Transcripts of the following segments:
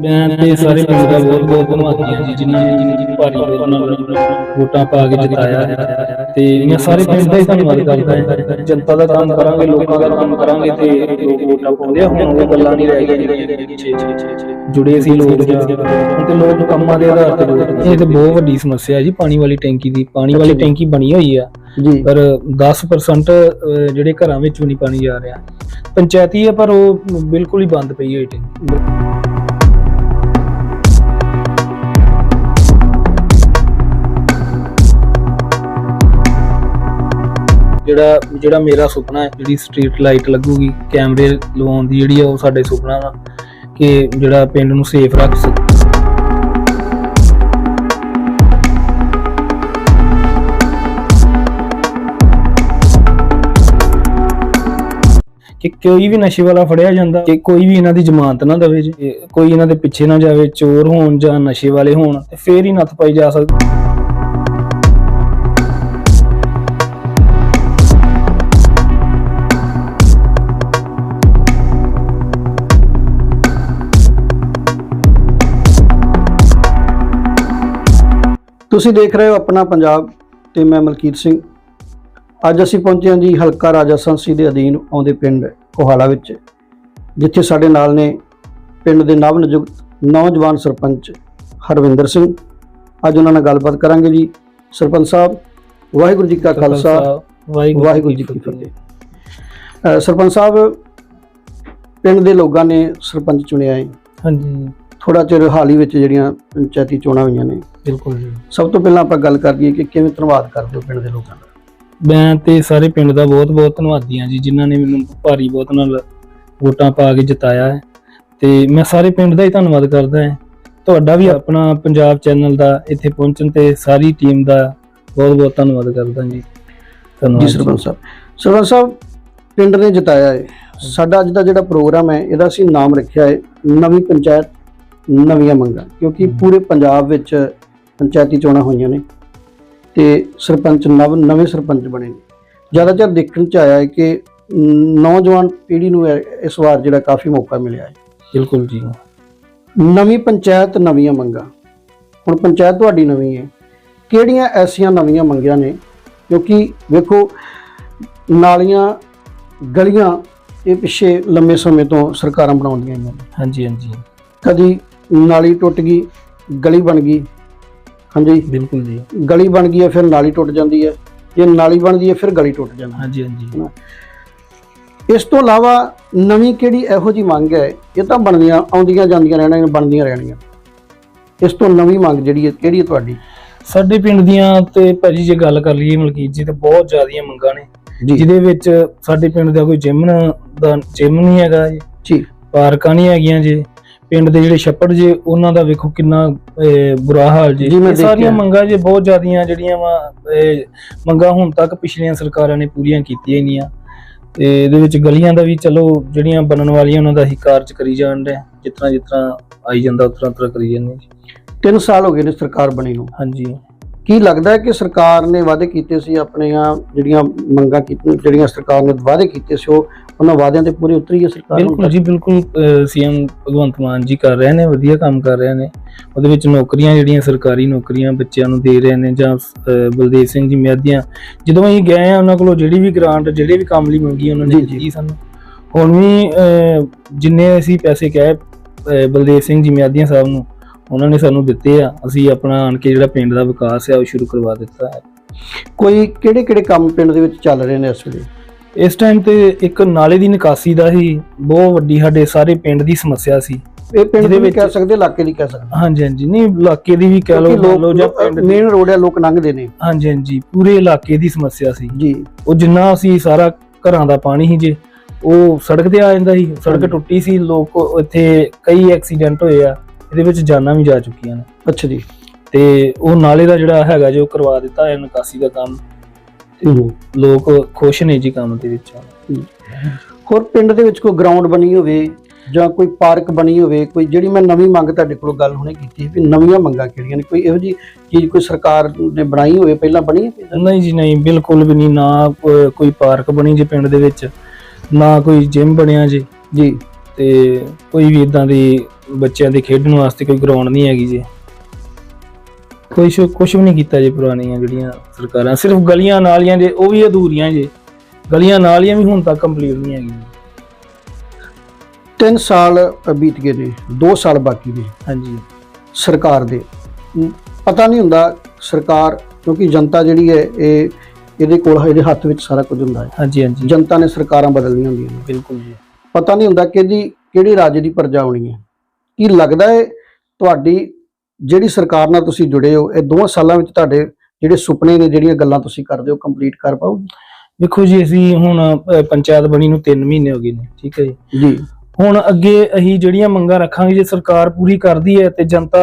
ਮੈਂ ਤੇ ਸਾਰੇ ਪਿੰਡ ਦਾ ਬਹੁਤ ਬਹੁਤ ਧੰਨਵਾਦੀ ਜੀ ਜਿਨ੍ਹਾਂ ਨੇ ਜਿੰਨੀ ਭਾਰੀ ਵੋਟ ਨਾਲ ਵੋਟਾਂ ਪਾ ਕੇ ਜਿਤਾਇਆ ਤੇ ਮੈਂ ਸਾਰੇ ਪਿੰਡ ਦਾ ਹੀ ਧੰਨਵਾਦ ਕਰਦਾ ਹਾਂ। ਜਨਤਾ ਦਾ ਕੰਮ ਕਰਾਂਗੇ ਲੋਕਾਂ ਦਾ ਕੰਮ ਕਰਾਂਗੇ ਤੇ ਲੋਕ ਵੋਟਾਂ ਪਾਉਂਦੇ ਆ। ਹੁਣ ਉਹ ਗੱਲਾਂ ਨਹੀਂ ਰਹਿ ਗਈਆਂ ਜਿਹੜੀਆਂ ਪਿੱਛੇ ਜੁੜੇ ਸੀ ਲੋਕ ਤੇ ਲੋਕ ਕੰਮਾਂ ਦੇ ਆਧਾਰ ਤੇ ਇਹ ਤੇ ਬਹੁਤ ਵੱਡੀ ਸਮੱਸਿਆ ਹੈ ਜੀ ਪਾਣੀ ਵਾਲੀ ਟੈਂਕੀ ਦੀ। ਪਾਣੀ ਵਾਲੀ ਟੈਂਕੀ ਬਣੀ ਹੋਈ ਆ ਪਰ 10% ਅਹ, ਜਿਹੜੇ ਘਰਾਂ ਵਿੱਚ ਵੀ ਨਹੀਂ ਪਾਣੀ ਜਾ ਰਿਹਾ। ਪੰਚਾਇਤੀ ਹੈ ਪਰ ਉਹ ਬਿਲਕੁਲ ਹੀ ਬੰਦ ਪਈ ਹੋਈ ਟੈਂਕੀ। ਜਿਹੜਾ ਜਿਹੜਾ ਮੇਰਾ ਸੁਪਨਾ ਹੈ, ਜਿਹੜੀ ਸਟਰੀਟ ਲਾਈਟ ਲੱਗੂਗੀ, ਕੈਮਰੇ ਲਵਾਉਣ ਦੀ ਜਿਹੜੀ ਆ ਉਹ ਸਾਡੇ ਸੁਪਨਾ ਵਾ, ਕਿ ਜਿਹੜਾ ਪਿੰਡ ਨੂੰ ਸੇਫ ਰੱਖ ਸਕੇ ਕਿ ਕੋਈ ਵੀ ਨਸ਼ੇ ਵਾਲਾ ਫੜਿਆ ਜਾਂਦਾ, ਕਿ ਕੋਈ ਵੀ ਇਹਨਾਂ ਦੀ ਜ਼ਮਾਨਤ ਨਾ ਦੇਵੇ ਜੀ, ਕੋਈ ਇਹਨਾਂ ਦੇ ਪਿੱਛੇ ਨਾ ਜਾਵੇ, ਚੋਰ ਹੋਣ ਜਾਂ ਨਸ਼ੇ ਵਾਲੇ ਹੋਣ, ਤੇ ਫੇਰ ਹੀ ਨੱਥ ਪਾਈ ਜਾ ਸਕਦੀ। ਤੁਸੀਂ ਦੇਖ ਰਹੇ ਹੋ ਆਪਣਾ ਪੰਜਾਬ ਤੇ ਮੈਂ ਮਲਕੀਤ ਸਿੰਘ। ਅੱਜ ਅਸੀਂ ਪਹੁੰਚੇ ਹਾਂ ਜੀ ਹਲਕਾ ਰਾਜਾ ਸੰਸੀ ਦੇ ਅਧੀਨ ਆਉਂਦੇ ਪਿੰਡ ਕੋਹਾਲਾ ਵਿੱਚ ਜਿੱਥੇ ਸਾਡੇ ਨਾਲ ਨੇ ਪਿੰਡ ਦੇ ਨਵ ਨਿਯੁਕਤ ਨੌਜਵਾਨ ਸਰਪੰਚ ਹਰਵਿੰਦਰ ਸਿੰਘ। ਅੱਜ ਉਹਨਾਂ ਨਾਲ ਗੱਲਬਾਤ ਕਰਾਂਗੇ ਜੀ। ਸਰਪੰਚ ਸਾਹਿਬ ਵਾਹਿਗੁਰੂ ਜੀ ਕਾ ਖਾਲਸਾ ਵਾਹਿਗੁਰੂ ਜੀ ਕੀ ਫਤਿਹ। ਸਰਪੰਚ ਸਾਹਿਬ ਪਿੰਡ ਦੇ ਲੋਕਾਂ ਨੇ ਸਰਪੰਚ ਚੁਣਿਆ ਹੈ। ਹਾਂਜੀ। ਥੋੜਾ ਚਿਰ ਹਾਲ ਹੀ ਵਿੱਚ ਜਿਹੜੀਆਂ ਪੰਚਾਇਤੀ ਚੋਣਾਂ ਹੋਈਆਂ ਨੇ ਬਿਲਕੁਲ ਜੀ। ਸਭ ਤੋਂ ਪਹਿਲਾਂ ਆਪਾਂ ਗੱਲ ਕਰੀਏ ਕਿ ਕਿਵੇਂ ਧੰਨਵਾਦ ਕਰਦੇ ਹੋ ਪਿੰਡ ਦੇ ਲੋਕਾਂ ਦਾ? ਮੈਂ ਤੇ ਸਾਰੇ ਪਿੰਡ ਦਾ ਬਹੁਤ ਬਹੁਤ ਧੰਨਵਾਦੀ ਹਾਂ ਜੀ ਜਿਨ੍ਹਾਂ ਨੇ ਮੈਨੂੰ ਭਾਰੀ ਬਹੁਤ ਨਾਲ ਵੋਟਾਂ ਪਾ ਕੇ ਜਿਤਾਇਆ ਹੈ। ਤੇ ਮੈਂ ਸਾਰੇ ਪਿੰਡ ਦਾ ਹੀ ਧੰਨਵਾਦ ਕਰਦਾ ਹਾਂ। ਤੁਹਾਡਾ ਵੀ ਆਪਣਾ ਪੰਜਾਬ ਚੈਨਲ ਦਾ ਇੱਥੇ ਪਹੁੰਚਣ ਤੇ ਸਾਰੀ ਟੀਮ ਦਾ ਬਹੁਤ ਬਹੁਤ ਧੰਨਵਾਦ ਕਰਦਾ ਜੀ। ਧੰਨਵਾਦ ਜੀ ਸਰਪੰਚ ਸਾਹਿਬ। ਸਰਪੰਚ ਸਾਹਿਬ ਪਿੰਡ ਨੇ ਜਿਤਾਇਆ ਹੈ। ਸਾਡਾ ਅੱਜ ਦਾ ਜਿਹੜਾ ਪ੍ਰੋਗਰਾਮ ਹੈ ਇਹਦਾ ਅਸੀਂ ਨਾਮ ਰੱਖਿਆ ਹੈ ਨਵੀਂ ਪੰਚਾਇਤ ਨਵੀਆਂ ਮੰਗਾਂ। ਕਿਉਂਕਿ ਪੂਰੇ ਪੰਜਾਬ ਵਿੱਚ ਪੰਚਾਇਤੀ ਚੋਣਾਂ ਹੋਈਆਂ ਨੇ ਤੇ ਸਰਪੰਚ ਨਵ ਨਵੇਂ ਸਰਪੰਚ ਬਣੇ ਨੇ। ਜ਼ਿਆਦਾਤਰ ਦੇਖਣ ਚ ਆਇਆ ਹੈ ਕਿ ਨੌਜਵਾਨ ਪੀੜ੍ਹੀ ਨੂੰ ਇਸ ਵਾਰ ਜਿਹੜਾ ਕਾਫੀ ਮੌਕਾ ਮਿਲਿਆ ਹੈ। ਬਿਲਕੁਲ ਜੀ। ਨਵੀਂ ਪੰਚਾਇਤ ਨਵੀਆਂ ਮੰਗਾਂ। ਹੁਣ ਪੰਚਾਇਤ ਤੁਹਾਡੀ ਨਵੀਂ ਹੈ। ਕਿਹੜੀਆਂ ਐਸੀਆਂ ਨਵੀਆਂ ਮੰਗੀਆਂ ਨੇ? ਕਿਉਂਕਿ ਵੇਖੋ ਨਾਲੀਆਂ ਗਲੀਆਂ ਇਹ ਪਿੱਛੇ ਲੰਮੇ ਸਮੇਂ ਤੋਂ ਸਰਕਾਰਾਂ ਬਣਾਉਂਦੀਆਂ ਨੇ। ਹਾਂਜੀ ਹਾਂਜੀ। ਕਦੀ ਨਾਲੀ ਟੁੱਟ ਗਈ ਗਲੀ ਬਣ ਗਈ ਹਾਂਜੀ। ਬਿਲਕੁਲ ਜੀ। ਗਲੀ ਬਣ ਗਈ ਹੈ ਫਿਰ ਨਾਲੀ ਟੁੱਟ ਜਾਂਦੀ ਹੈ। ਜੇ ਨਾਲੀ ਬਣਦੀ ਹੈ ਫਿਰ ਗਲੀ ਟੁੱਟ ਜਾਂਦੀ ਹਾਂਜੀ ਹਾਂਜੀ। ਇਸ ਤੋਂ ਇਲਾਵਾ ਨਵੀਂ ਕਿਹੜੀ ਇਹੋ ਜੀ ਮੰਗ ਹੈ? ਇਹ ਤਾਂ ਬਣਦੀਆਂ ਆਉਂਦੀਆਂ ਜਾਂਦੀਆਂ ਰਹਿਣੀਆਂ ਬਣਦੀਆਂ ਰਹਿਣੀਆਂ। ਇਸ ਤੋਂ ਨਵੀਂ ਮੰਗ ਜਿਹੜੀ ਹੈ ਕਿਹੜੀ ਹੈ ਤੁਹਾਡੀ? ਸਾਡੇ ਪਿੰਡ ਦੀਆਂ ਤੇ ਭਾਜੀ ਜੇ ਗੱਲ ਕਰ ਲਈਏ ਮਲਕੀਤ ਜੀ ਤੇ ਬਹੁਤ ਜ਼ਿਆਦੀਆਂ ਮੰਗਾਂ ਨੇ। ਜਿਹਦੇ ਵਿੱਚ ਸਾਡੇ ਪਿੰਡ ਦਾ ਕੋਈ ਜਿਮ ਦਾ ਜਿਮ ਨਹੀਂ ਹੈਗਾ ਜੀ। ਪਾਰਕਾਂ ਨਹੀਂ ਹੈਗੀਆਂ ਜੀ। ਪਿੰਡ ਦੇ ਜਿਹੜੇ ਛੱਪੜ ਜੇ ਉਹਨਾਂ ਦਾ ਵੇਖੋ ਕਿੰਨਾ ਬੁਰਾ ਹਾਲ ਜੀ। ਇਹ ਸਾਰੀਆਂ। ਮੰਗਾਂ ਜੇ ਬਹੁਤ ਜ਼ਿਆਦੀਆਂ ਜਿਹੜੀਆਂ ਵਾ ਮੰਗਾਂ ਹੁਣ ਤੱਕ ਪਿਛਲੀਆਂ ਸਰਕਾਰਾਂ ਨੇ ਪੂਰੀਆਂ ਕੀਤੀਆਂ ਹੀ ਨਹੀਂ ਆ। ਤੇ ਇਹਦੇ ਵਿੱਚ ਗਲੀਆਂ ਦਾ ਵੀ ਚਲੋ ਜਿਹੜੀਆਂ ਬਣਨ ਵਾਲੀਆਂ ਉਹਨਾਂ ਦਾ ਹੀ ਕਾਰਜ ਕਰੀ ਜਾਣ ਦੇ ਜਿਤਨਾ ਜਿਤਨਾ ਆਈ ਜਾਂਦਾ ਉਤਰਾ ਉਤਰਾ ਕਰੀ ਜਾਂਦੇ 3 ਸਾਲ ਹੋ ਗਏ ਨੇ ਸਰਕਾਰ ਬਣੀ ਨੂੰ। ਹਾਂਜੀ। ਕੀ ਲੱਗਦਾ ਹੈ ਕਿ ਸਰਕਾਰ ਨੇ ਵਾਅਦੇ ਕੀਤੇ ਸੀ ਆਪਣੀਆਂ ਜਿਹੜੀਆਂ ਮੰਗਾਂ ਕੀਤੀਆਂ ਜਿਹੜੀਆਂ ਸਰਕਾਰ ਨੇ ਵਾਅਦੇ ਕੀਤੇ ਸੀ ਉਹ ਉਹਨਾਂ ਵਾਅਦਿਆਂ ਤੇ ਪੂਰੀ ਉਤਰੀ ਹੈ ਸਰਕਾਰ? ਬਿਲਕੁਲ ਜੀ ਬਿਲਕੁਲ ਸੀਐਮ ਭਗਵੰਤ ਮਾਨ ਜੀ ਕਰ ਰਹੇ ਨੇ ਵਧੀਆ ਕੰਮ ਕਰ ਰਹੇ ਨੇ। ਉਹਦੇ ਵਿੱਚ ਨੌਕਰੀਆਂ ਜਿਹੜੀਆਂ ਸਰਕਾਰੀ ਨੌਕਰੀਆਂ ਬੱਚਿਆਂ ਨੂੰ ਦੇ ਰਹੇ ਨੇ ਜਾਂ ਬਲਦੇਵ ਸਿੰਘ ਜੀ ਮਿਆਦੀਆਂ ਜਦੋਂ ਅਸੀਂ ਗਏ ਆ ਉਹਨਾਂ ਕੋਲੋਂ ਜਿਹੜੀ ਵੀ ਗ੍ਰਾਂਟ ਜਿਹੜੇ ਵੀ ਕੰਮ ਲਈ ਮੰਗੀ ਉਹਨਾਂ ਨੇ। ਦਿੱਤੀ ਸਾਨੂੰ। ਹੁਣ ਵੀ ਜਿੰਨੇ ਅਸੀਂ ਪੈਸੇ ਕਹੇ ਬਲਦੇਵ ਸਿੰਘ ਜੀ ਮਿਆਦੀਆਂ ਸਾਹਿਬ ਨੂੰ ਉਹਨਾਂ ਨੇ ਸਾਨੂੰ ਦਿੱਤੇ ਆ। ਅਸੀਂ ਆਪਣਾ ਆਣ ਕੇ ਜਿਹੜਾ ਪਿੰਡ ਦਾ ਵਿਕਾਸ ਹੈ ਉਹ ਸ਼ੁਰੂ ਕਰਵਾ ਦਿੱਤਾ ਹੈ। ਕੋਈ ਕਿਹੜੇ ਕਿਹੜੇ ਕੰਮ ਪਿੰਡ ਦੇ ਵਿੱਚ ਚੱਲ ਰਹੇ ਨੇ ਇਸ ਵੇਲੇ? ਇਸ ਟਾਈਮ ਤੇ ਇੱਕ ਨਾਲੇ ਦੀ ਨਿਕਾਸੀ ਦਾ ਹੀ ਬਹੁਤ ਵੱਡੀ ਸਾਡੇ ਸਾਰੇ ਪਿੰਡ ਦੀ ਸਮੱਸਿਆ ਸੀ। ਇਹ ਪਿੰਡ ਦੇ ਵਿੱਚ ਕਹਿ ਸਕਦੇ ਇਲਾਕੇ ਦੀ ਕਹਿ ਸਕਦੇ। ਹਾਂਜੀ ਹਾਂਜੀ। ਨਹੀਂ ਇਲਾਕੇ ਦੀ ਵੀ ਕਹਿ ਲਓ ਲਓ ਜਾਂ ਪਿੰਡ ਮੇਨ ਰੋਡ ਹੈ ਲੋਕ ਲੰਘਦੇ ਨੇ। ਹਾਂਜੀ ਹਾਂਜੀ। ਪੂਰੇ ਇਲਾਕੇ ਦੀ ਸਮੱਸਿਆ ਸੀ। ਜੀ। ਉਹ ਜਿੰਨਾ ਅਸੀਂ ਸਾਰਾ ਘਰਾਂ ਦਾ ਪਾਣੀ ਸੀ ਜੇ ਉਹ ਸੜਕ ਤੇ ਆ ਜਾਂਦਾ ਸੀ। ਸੜਕ। ਟੁੱਟੀ ਸੀ ਲੋਕ ਇੱਥੇ ਕਈ ਐਕਸੀਡੈਂਟ ਹੋਏ ਆ। ਇਹਦੇ ਵਿੱਚ ਜਾਨਾਂ ਵੀ ਜਾ ਚੁੱਕੀਆਂ ਨੇ। ਅੱਛਾ ਜੀ। ਤੇ ਉਹ ਨਾਲੇ ਦਾ ਜਿਹੜਾ ਹੈਗਾ ਜੋ ਕਰਵਾ ਦਿੱਤਾ ਹੈ ਨਿਕਾਸੀ ਦਾ ਕੰਮ ਲੋਕ ਖੁਸ਼ ਨੇ ਜੀ ਕੰਮ ਦੇ ਵਿੱਚ। ਹੋਰ ਪਿੰਡ ਦੇ ਵਿੱਚ ਕੋਈ ਗਰਾਊਂਡ ਬਣੀ ਹੋਵੇ ਜਾਂ ਕੋਈ ਪਾਰਕ ਬਣੀ ਹੋਵੇ ਕੋਈ ਜਿਹੜੀ ਮੈਂ ਨਵੀਂ ਮੰਗ ਤੁਹਾਡੇ ਕੋਲੋਂ ਗੱਲ ਹੁਣੇ ਕੀਤੀ ਵੀ ਨਵੀਆਂ ਮੰਗਾਂ ਕਿਹੜੀਆਂ ਨੇ ਕੋਈ ਇਹੋ ਜੀ ਚੀਜ਼ ਕੋਈ ਸਰਕਾਰ ਨੇ ਬਣਾਈ ਹੋਵੇ ਪਹਿਲਾਂ ਬਣੀ ਹੈ? ਨਹੀਂ ਜੀ ਨਹੀਂ ਬਿਲਕੁਲ ਵੀ ਨਹੀਂ ਨਾ ਕੋਈ ਪਾਰਕ ਬਣੀ ਜੇ ਪਿੰਡ ਦੇ ਵਿੱਚ ਨਾ ਕੋਈ ਜਿਮ ਬਣਿਆ ਜੀ। ਜੀ। ਤੇ ਕੋਈ ਵੀ ਇਦਾਂ ਦੀ ਬੱਚਿਆਂ ਦੇ ਖੇਡਣ ਵਾਸਤੇ ਕੋਈ ਗਰਾਊਂਡ ਨਹੀਂ ਹੈਗੀ ਜੀ। ਕੋਈ ਕੁਝ ਵੀ ਨਹੀਂ ਕੀਤਾ ਜੀ ਪੁਰਾਣੀਆਂ ਜਿਹੜੀਆਂ ਸਰਕਾਰਾਂ। ਸਿਰਫ ਗਲੀਆਂ ਨਾਲੀਆਂ ਜੇ ਉਹ ਵੀ ਅਧੂਰੀਆਂ ਜੇ। ਗਲੀਆਂ ਨਾਲੀਆਂ ਵੀ ਹੁਣ ਤੱਕ ਕੰਪਲੀਟ ਨਹੀਂ ਹੈਗੀਆਂ। 3 ਸਾਲ ਬੀਤ ਗਏ ਨੇ 2 ਸਾਲ ਬਾਕੀ ਨੇ। ਹਾਂਜੀ। ਸਰਕਾਰ ਦੇ। ਪਤਾ ਨਹੀਂ ਹੁੰਦਾ ਸਰਕਾਰ ਕਿਉਂਕਿ ਜਨਤਾ ਜਿਹੜੀ ਹੈ ਇਹ ਇਹਦੇ ਕੋਲ ਇਹਦੇ ਹੱਥ ਵਿੱਚ ਸਾਰਾ ਕੁਝ ਹੁੰਦਾ ਹੈ। ਹਾਂਜੀ ਹਾਂਜੀ। ਜਨਤਾ ਨੇ ਸਰਕਾਰਾਂ ਬਦਲਣੀਆਂ ਹੁੰਦੀਆਂ ਨੇ। ਬਿਲਕੁਲ ਜੀ। ਪਤਾ ਨਹੀਂ ਹੁੰਦਾ ਕਿ ਇਹਦੀ ਕਿਹੜੀ ਰਾਜ ਦੀ ਪ੍ਰਜਾ ਆਉਣੀ ਹੈ। ਕੀ ਲੱਗਦਾ ਹੈ ਤੁਹਾਡੀ ਜਿਹੜੀ ਸਰਕਾਰ ਨਾਲ ਤੁਸੀਂ ਜੁੜੇ ਹੋ ਇਹ ਦੋਵਾਂ ਸਾਲਾਂ ਵਿੱਚ ਤੁਹਾਡੇ ਜਿਹੜੇ ਸੁਪਨੇ ਨੇ ਜਿਹੜੀਆਂ ਗੱਲਾਂ ਤੁਸੀਂ ਕਰਦੇ ਹੋ ਕੰਪਲੀਟ ਕਰ ਪਾਓਗੇ? ਵੇਖੋ ਜੀ ਅਸੀਂ ਹੁਣ ਪੰਚਾਇਤ ਬਣੀ ਨੂੰ 3 ਮਹੀਨੇ ਹੋ ਗਏ ਨੇ ਠੀਕ ਹੈ ਜੀ। ਜੀ। ਹੁਣ ਅੱਗੇ ਅਸੀਂ ਜਿਹੜੀਆਂ ਮੰਗਾਂ ਰੱਖਾਂਗੇ ਜੇ ਸਰਕਾਰ ਪੂਰੀ ਕਰਦੀ ਹੈ ਤੇ ਜਨਤਾ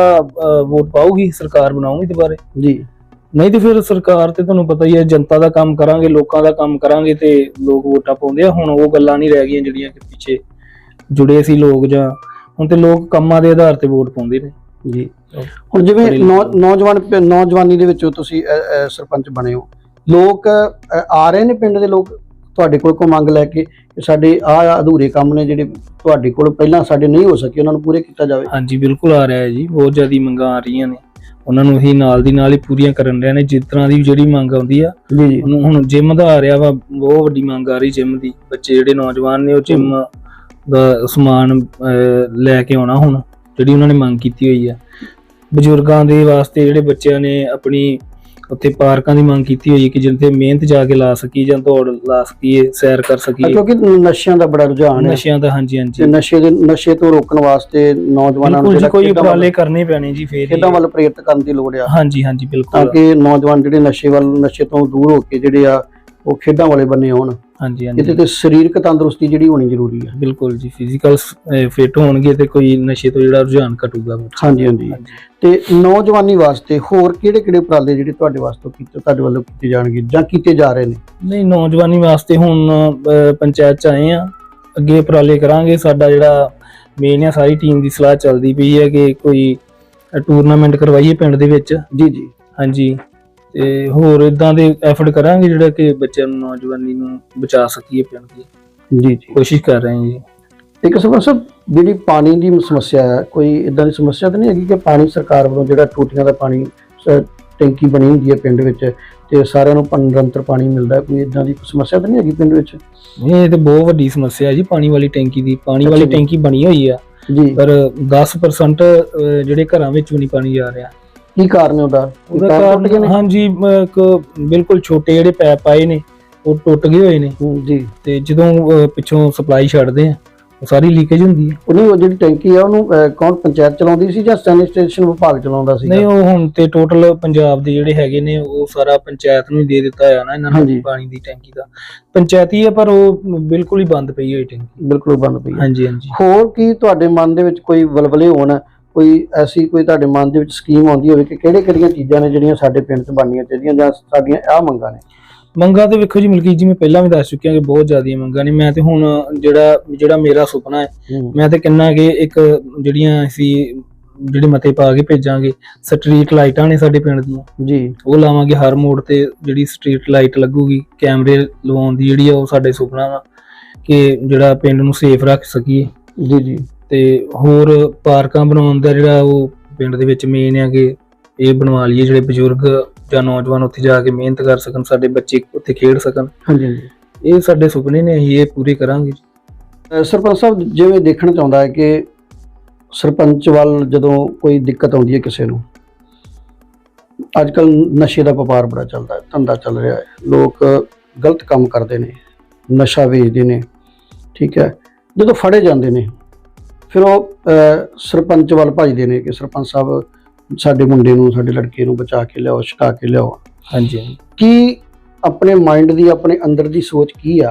ਵੋਟ ਪਾਊਗੀ ਸਰਕਾਰ ਬਣਾਊਗੀ ਦੁਬਾਰੇ। ਜੀ। ਨਹੀਂ ਤੇ ਫਿਰ ਸਰਕਾਰ ਤੇ ਤੁਹਾਨੂੰ ਪਤਾ ਹੀ ਹੈ ਜਨਤਾ ਦਾ ਕੰਮ ਕਰਾਂਗੇ ਲੋਕਾਂ ਦਾ ਕੰਮ ਕਰਾਂਗੇ ਤੇ ਲੋਕ ਵੋਟਾਂ ਪਾਉਂਦੇ ਆ। ਹੁਣ ਉਹ ਗੱਲਾਂ ਨਹੀਂ ਰਹਿ ਗਈਆਂ ਜਿਹੜੀਆਂ ਕਿ ਪਿੱਛੇ ਜੁੜੇ ਸੀ ਲੋਕ ਜਾਂ ਹੁਣ ਤੇ ਲੋਕ ਕੰਮਾਂ ਦੇ ਆਧਾਰ ਤੇ ਵੋਟ ਪਾਉਂਦੇ ਨੇ। ਜੀ। ਹੁਣ ਜਿਵੇਂ ਨੌ- ਨੌਜਵਾਨ ਪ- ਨੌਜਵਾਨੀ ਦੇ ਵਿੱਚੋਂ ਤੁਸੀਂ ਅ, ਅ, ਸਰਪੰਚ ਬਣੇ ਹੋ। ਲੋਕ ਅ, ਆ ਰਹੇ ਨੇ ਪਿੰਡ ਦੇ ਲੋਕ? ਤੁਹਾਡੇ ਕੋਲ ਕੋ ਮੰਗ ਲੈ ਕੇ ਕਿ ਸਾਡੇ ਆ ਅਧੂਰੇ ਕੰਮ ਨੇ ਜਿਹੜੇ ਤੁਹਾਡੇ ਕੋਲ ਪਹਿਲਾਂ ਸਾਡੇ ਨਹੀਂ ਹੋ ਸਕੇ ਉਹਨਾਂ ਨੂੰ ਪੂਰੇ ਕੀਤਾ ਜਾਵੇ? ਹਾਂਜੀ ਬਿਲਕੁਲ ਆ ਰਿਹਾ ਹੈ ਜੀ। ਬਹੁਤ ਜ਼ਿਆਦੀ ਮੰਗਾਂ ਆ ਰਹੀਆਂ ਨੇ। ਉਹਨਾਂ ਨੂੰ ਅਸੀਂ ਨਾਲ ਦੀ ਨਾਲ ਹੀ ਪੂਰੀਆਂ ਕਰਨ ਰਹੇ ਨੇ। ਜਿਸ ਤਰ੍ਹਾਂ ਦੀ ਜਿਹੜੀ ਮੰਗ ਆਉਂਦੀ ਆ ਜੀ ਜੀ। ਹੁਣ ਹੁਣ ਜਿਮ ਦਾ ਆ ਰਿਹਾ ਵਾ। ਬਹੁਤ ਵੱਡੀ ਮੰਗ ਆ ਰਹੀ ਜਿਮ ਦੀ। ਬੱਚੇ ਜਿਹੜੇ ਨੌਜਵਾਨ ਨੇ ਉਹ ਜਿਮ ਦਾ ਸਮਾਨ ਲੈ ਕੇ ਆਉਣਾ ਹੁਣ ਜਿਹੜੀ ਉਹਨਾਂ ਨੇ ਮੰਗ ਕੀਤੀ ਹੋਈ ਆ। ਬਜ਼ੁਰਗਾਂ ਦੇ ਵਾਸਤੇ ਜਿਹੜੇ ਬੱਚਿਆਂ ਨੇ ਆਪਣੀ ਉੱਥੇ ਪਾਰਕਾਂ ਦੀ ਮੰਗ ਕੀਤੀ ਹੋਈ ਹੈ ਕਿ ਜਿੱਥੇ ਮਿਹਨਤ ਜਾ ਕੇ ਲਾ ਸਕੀ ਜਾਂ ਦੌੜ ਲਾ ਸਕੀਏ ਸੈਰ ਕਰ ਸਕੀਏ। ਕਿਉਂਕਿ ਨਸ਼ਿਆਂ ਦਾ ਬੜਾ ਰੁਝਾਨ ਹੈ। ਨਸ਼ਿਆਂ ਦਾ ਹਾਂਜੀ ਤੇ ਹਾਂਜੀ ਨਸ਼ੇ ਦੇ ਨਸ਼ੇ ਤੋਂ ਰੋਕਣ ਵਾਸਤੇ ਨੌਜਵਾਨਾਂ ਨੂੰ ਜਿਹੜਾ ਕੋਈ ਉਪਰਾਲੇ ਕਰਨੇ ਪੈਣੇ ਜੀ ਫੇਰ। ਖੇਡਾਂ ਵੱਲ ਪ੍ਰੇਰਿਤ ਕਰਨ ਦੀ ਲੋੜ ਆ। ਹਾਂਜੀ ਹਾਂਜੀ ਤਾਂ ਬਿਲਕੁਲ ਕਿ ਨੌਜਵਾਨ ਜਿਹੜੇ ਨਸ਼ੇ ਵੱਲ ਨਸ਼ੇ ਤੋਂ ਦੂਰ ਹੋ ਕੇ ਜਿਹੜੇ ਆ ਉਹ ਖੇਡਾਂ ਵਾਲੇ ਬੰਨੇ ਆਉਣ ਹਾਂਜੀ ਇਹਦੇ ਹਾਂਜੀ ਤੇ ਸਰੀਰਕ ਤੰਦਰੁਸਤੀ ਜਿਹੜੀ ਹੋਣੀ ਜ਼ਰੂਰੀ ਆ। ਬਿਲਕੁਲ ਜੀ ਫਿਜ਼ੀਕਲ ਫਿਟ ਹੋਣਗੇ ਤੇ ਕੋਈ ਨਸ਼ੇ ਤੋਂ ਜਿਹੜਾ ਰੁਝਾਨ ਘਟੂਗਾ ਹਾਂਜੀ ਹਾਂਜੀ। ਤੇ ਨੌਜਵਾਨੀ ਵਾਸਤੇ ਹੋਰ ਕਿਹੜੇ ਕਿਹੜੇ ਉਪਰਾਲੇ ਜਿਹੜੇ ਤੁਹਾਡੇ ਵਾਸਤੇ ਕੀਤੇ ਤੁਹਾਡੇ ਵੱਲੋਂ ਕੀਤੇ ਜਾਣਗੇ ਜਾਂ ਕੀਤੇ ਜਾ ਰਹੇ ਨੇ? ਨਹੀਂ ਨੌਜਵਾਨੀ ਵਾਸਤੇ ਹੁਣ ਪੰਚਾਇਤ ਚ ਆਏ ਆ। ਅੱਗੇ ਉਪਰਾਲੇ ਕਰਾਂਗੇ। ਸਾਡਾ ਜਿਹੜਾ ਮੇਨ ਆ ਸਾਰੀ ਟੀਮ ਦੀ ਸਲਾਹ ਚੱਲਦੀ ਪਈ ਹੈ ਕਿ ਕੋਈ ਟੂਰਨਾਮੈਂਟ ਕਰਵਾਈਏ ਪਿੰਡ ਦੇ ਵਿੱਚ। ਜੀ ਜੀ। ਹਾਂਜੀ। ਤੇ ਹੋਰ ਇਦਾਂ ਦੇ ਐਫਰਟ ਕਰਾਂਗੇ ਜਿਹੜਾ ਕਿ ਬੱਚਿਆਂ ਨੂੰ ਨੌਜਵਾਨੀ ਨੂੰ ਬਚਾ ਸਕੀਏ ਪਿੰਡ ਦੀ? ਜੀ ਜੀ। ਕੋਸ਼ਿਸ਼ ਕਰ ਰਹੇ ਹਾਂ ਜੀ। ਇੱਕ ਸਭ ਸਭ ਜਿਹੜੀ ਪਾਣੀ ਦੀ ਸਮੱਸਿਆ ਹੈ ਕੋਈ ਇਦਾਂ ਦੀ ਸਮੱਸਿਆ ਤਾਂ ਨਹੀਂ ਹੈਗੀ ਕਿ ਪਾਣੀ ਸਰਕਾਰ ਵੱਲੋਂ ਜਿਹੜਾ ਟੂਟੀਆਂ ਦਾ ਪਾਣੀ ਟੈਂਕੀ ਬਣੀ ਹੁੰਦੀ ਹੈ ਪਿੰਡ ਵਿੱਚ ਤੇ ਸਾਰਿਆਂ ਨੂੰ ਨਿਰੰਤਰ ਪਾਣੀ ਮਿਲਦਾ ਕੋਈ ਇਦਾਂ ਦੀ ਸਮੱਸਿਆ ਤਾਂ ਨਹੀਂ ਹੈਗੀ ਪਿੰਡ ਵਿੱਚ? ਇਹ ਤੇ ਬਹੁਤ ਵੱਡੀ ਸਮੱਸਿਆ ਹੈ ਜੀ ਪਾਣੀ ਵਾਲੀ ਟੈਂਕੀ ਦੀ। ਪਾਣੀ ਵਾਲੀ। ਟੈਂਕੀ ਬਣੀ ਹੋਈ ਆ ਜੀ। ਪਰ 10% ਅਹ, ਜਿਹੜੇ ਘਰਾਂ ਵਿੱਚ ਵੀ ਨਹੀਂ ਪਾਣੀ ਜਾ ਰਿਹਾ। ਕੀ ਕਾਰਨ ਹੈ ਉਹਦਾ? ਕਾਰਨ ਹਾਂਜੀ ਇੱਕ ਬਿਲਕੁਲ ਛੋਟੇ ਜਿਹੜੇ ਪੈਪ ਆਏ ਨੇ ਉਹ ਟੁੱਟ ਗਏ ਹੋਏ ਨੇ। ਜੀ। ਤੇ ਜਦੋਂ ਪਿੱਛੋਂ ਸਪਲਾਈ ਛੱਡਦੇ ਆ ਉਹ ਸਾਰੀ ਲੀਕੇਜ ਹੁੰਦੀ ਹੈ ਉਹ ਨਹੀਂ ਉਹ ਜਿਹੜੀ ਟੈਂਕੀ ਆ ਉਹਨੂੰ ਕੌਣ ਪੰਚਾਇਤ ਚਲਾਉਂਦੀ ਸੀ ਜਾਂ ਸੈਨੀਟੇਸ਼ਨ ਵਿਭਾਗ ਚਲਾਉਂਦਾ ਸੀ ਨਹੀਂ ਉਹ ਹੁਣ ਤੇ ਟੋਟਲ ਪੰਜਾਬ ਦੇ ਜਿਹੜੇ ਹੈਗੇ ਨੇ ਉਹ ਸਾਰਾ ਪੰਚਾਇਤ ਨੂੰ ਦੇ ਦਿੱਤਾ ਹੋਇਆ ਨਾ ਇਹਨਾਂ। ਨੂੰ ਪਾਣੀ ਦੀ ਟੈਂਕੀ ਦਾ। ਪੰਚਾਇਤੀ ਹੈ ਪਰ ਉਹ ਬਿਲਕੁਲ ਹੀ ਬੰਦ ਪਈ ਹੋਈ ਟੈਂਕੀ। ਬਿਲਕੁਲ ਬੰਦ ਪਈ ਹਾਂਜੀ ਹਾਂਜੀ। ਹੋਰ ਕੀ ਤੁਹਾਡੇ ਮਨ ਦੇ ਵਿੱਚ ਕੋਈ ਵਲਵਲੇ ਹੋਣ ਕੋਈ ਐਸੀ ਕੋਈ ਤੁਹਾਡੇ ਮਨ ਦੇ ਵਿੱਚ ਸਕੀਮ ਆਉਂਦੀ ਹੋਵੇ ਕਿ ਕਿਹੜੇ ਕਿਹੜੀਆਂ ਚੀਜ਼ਾਂ ਨੇ ਜਿਹੜੀਆਂ ਸਾਡੇ ਪਿੰਡ 'ਚ ਬਣਨੀਆਂ ਚਾਹੀਦੀਆਂ ਜਾਂ ਸਾਡੀਆਂ ਆਹ ਮੰਗਾਂ ਨੇ? ਮੰਗਾਂ ਤੇ ਵੇਖੋ ਜੀ ਮਲਕੀਤ ਜੀ ਮੈਂ ਪਹਿਲਾਂ ਵੀ ਦੱਸ ਚੁੱਕਿਆ ਕਿ ਬਹੁਤ ਜ਼ਿਆਦੀਆਂ ਮੰਗਾਂ ਨੇ। ਮੈਂ ਤੇ ਹੁਣ ਜਿਹੜਾ ਜਿਹੜਾ ਮੇਰਾ ਸੁਪਨਾ ਹੈ ਮੈਂ ਤੇ ਕਹਿੰਨਾ ਕਿ ਇੱਕ ਜਿਹੜੀਆਂ ਅਸੀਂ ਜਿਹੜੇ ਮਤੇ ਪਾ ਕੇ ਭੇਜਾਂਗੇ ਸਟਰੀਟ ਲਾਈਟਾਂ ਨੇ ਸਾਡੇ ਪਿੰਡ ਦੀਆਂ। ਜੀ। ਉਹ ਲਾਵਾਂਗੇ ਹਰ ਮੋੜ ਤੇ ਜਿਹੜੀ ਸਟਰੀਟ ਲਾਈਟ ਲੱਗੂਗੀ ਕੈਮਰੇ ਲਵਾਉਣ ਦੀ ਜਿਹੜੀ ਆ ਉਹ ਸਾਡੇ ਸੁਪਨਾ ਵਾ ਕਿ ਜਿਹੜਾ ਪਿੰਡ ਨੂੰ ਸੇਫ ਰੱਖ ਸਕੀਏ। ਜੀ ਜੀ। ਤੇ ਹੋਰ ਪਾਰਕਾਂ ਬਣਾਉਣ ਦਾ ਜਿਹੜਾ ਉਹ ਪਿੰਡ ਦੇ ਵਿੱਚ ਮੇਨ ਆ ਕਿ ਇਹ ਬਣਵਾ ਲਈਏ ਜਿਹੜੇ ਬਜ਼ੁਰਗ ਜਾਂ ਨੌਜਵਾਨ ਉੱਥੇ ਜਾ ਕੇ ਮਿਹਨਤ ਕਰ ਸਕਣ ਸਾਡੇ ਬੱਚੇ ਉੱਥੇ ਖੇਡ ਸਕਣ। ਹਾਂਜੀ ਹਾਂਜੀ। ਇਹ ਸਾਡੇ ਸੁਪਨੇ ਨੇ ਅਸੀਂ ਇਹ ਪੂਰੇ ਕਰਾਂਗੇ ਸਰਪੰਚ ਸਾਹਿਬ ਜਿਵੇਂ ਦੇਖਣ ਚ ਆਉਂਦਾ ਹੈ ਕਿ ਸਰਪੰਚ ਵੱਲ ਜਦੋਂ ਕੋਈ ਦਿੱਕਤ ਆਉਂਦੀ ਹੈ ਕਿਸੇ ਨੂੰ ਅੱਜ ਕੱਲ ਨਸ਼ੇ ਦਾ ਵਪਾਰ ਬੜਾ ਚੱਲਦਾ ਹੈ ਧੰਦਾ ਚੱਲ ਰਿਹਾ ਹੈ। ਲੋਕ ਗਲਤ ਕੰਮ ਕਰਦੇ ਨੇ ਨਸ਼ਾ ਵੇਚਦੇ ਨੇ ਠੀਕ ਹੈ। ਜਦੋਂ ਫੜੇ ਜਾਂਦੇ ਨੇ ਫਿਰ ਉਹ ਸਰਪੰਚ ਵੱਲ ਭਜਦੇ ਨੇ ਕਿ ਸਰਪੰਚ ਸਾਹਿਬ ਸਾਡੇ ਮੁੰਡੇ ਨੂੰ ਸਾਡੇ ਲੜਕੇ ਨੂੰ ਬਚਾ ਕੇ ਲਿਆਓ ਛੁਡਾ ਕੇ ਲਿਆਓ। ਹਾਂਜੀ ਕੀ ਆਪਣੇ ਮਾਈਂਡ ਦੀ ਆਪਣੇ ਅੰਦਰ ਦੀ ਸੋਚ ਕੀ ਆ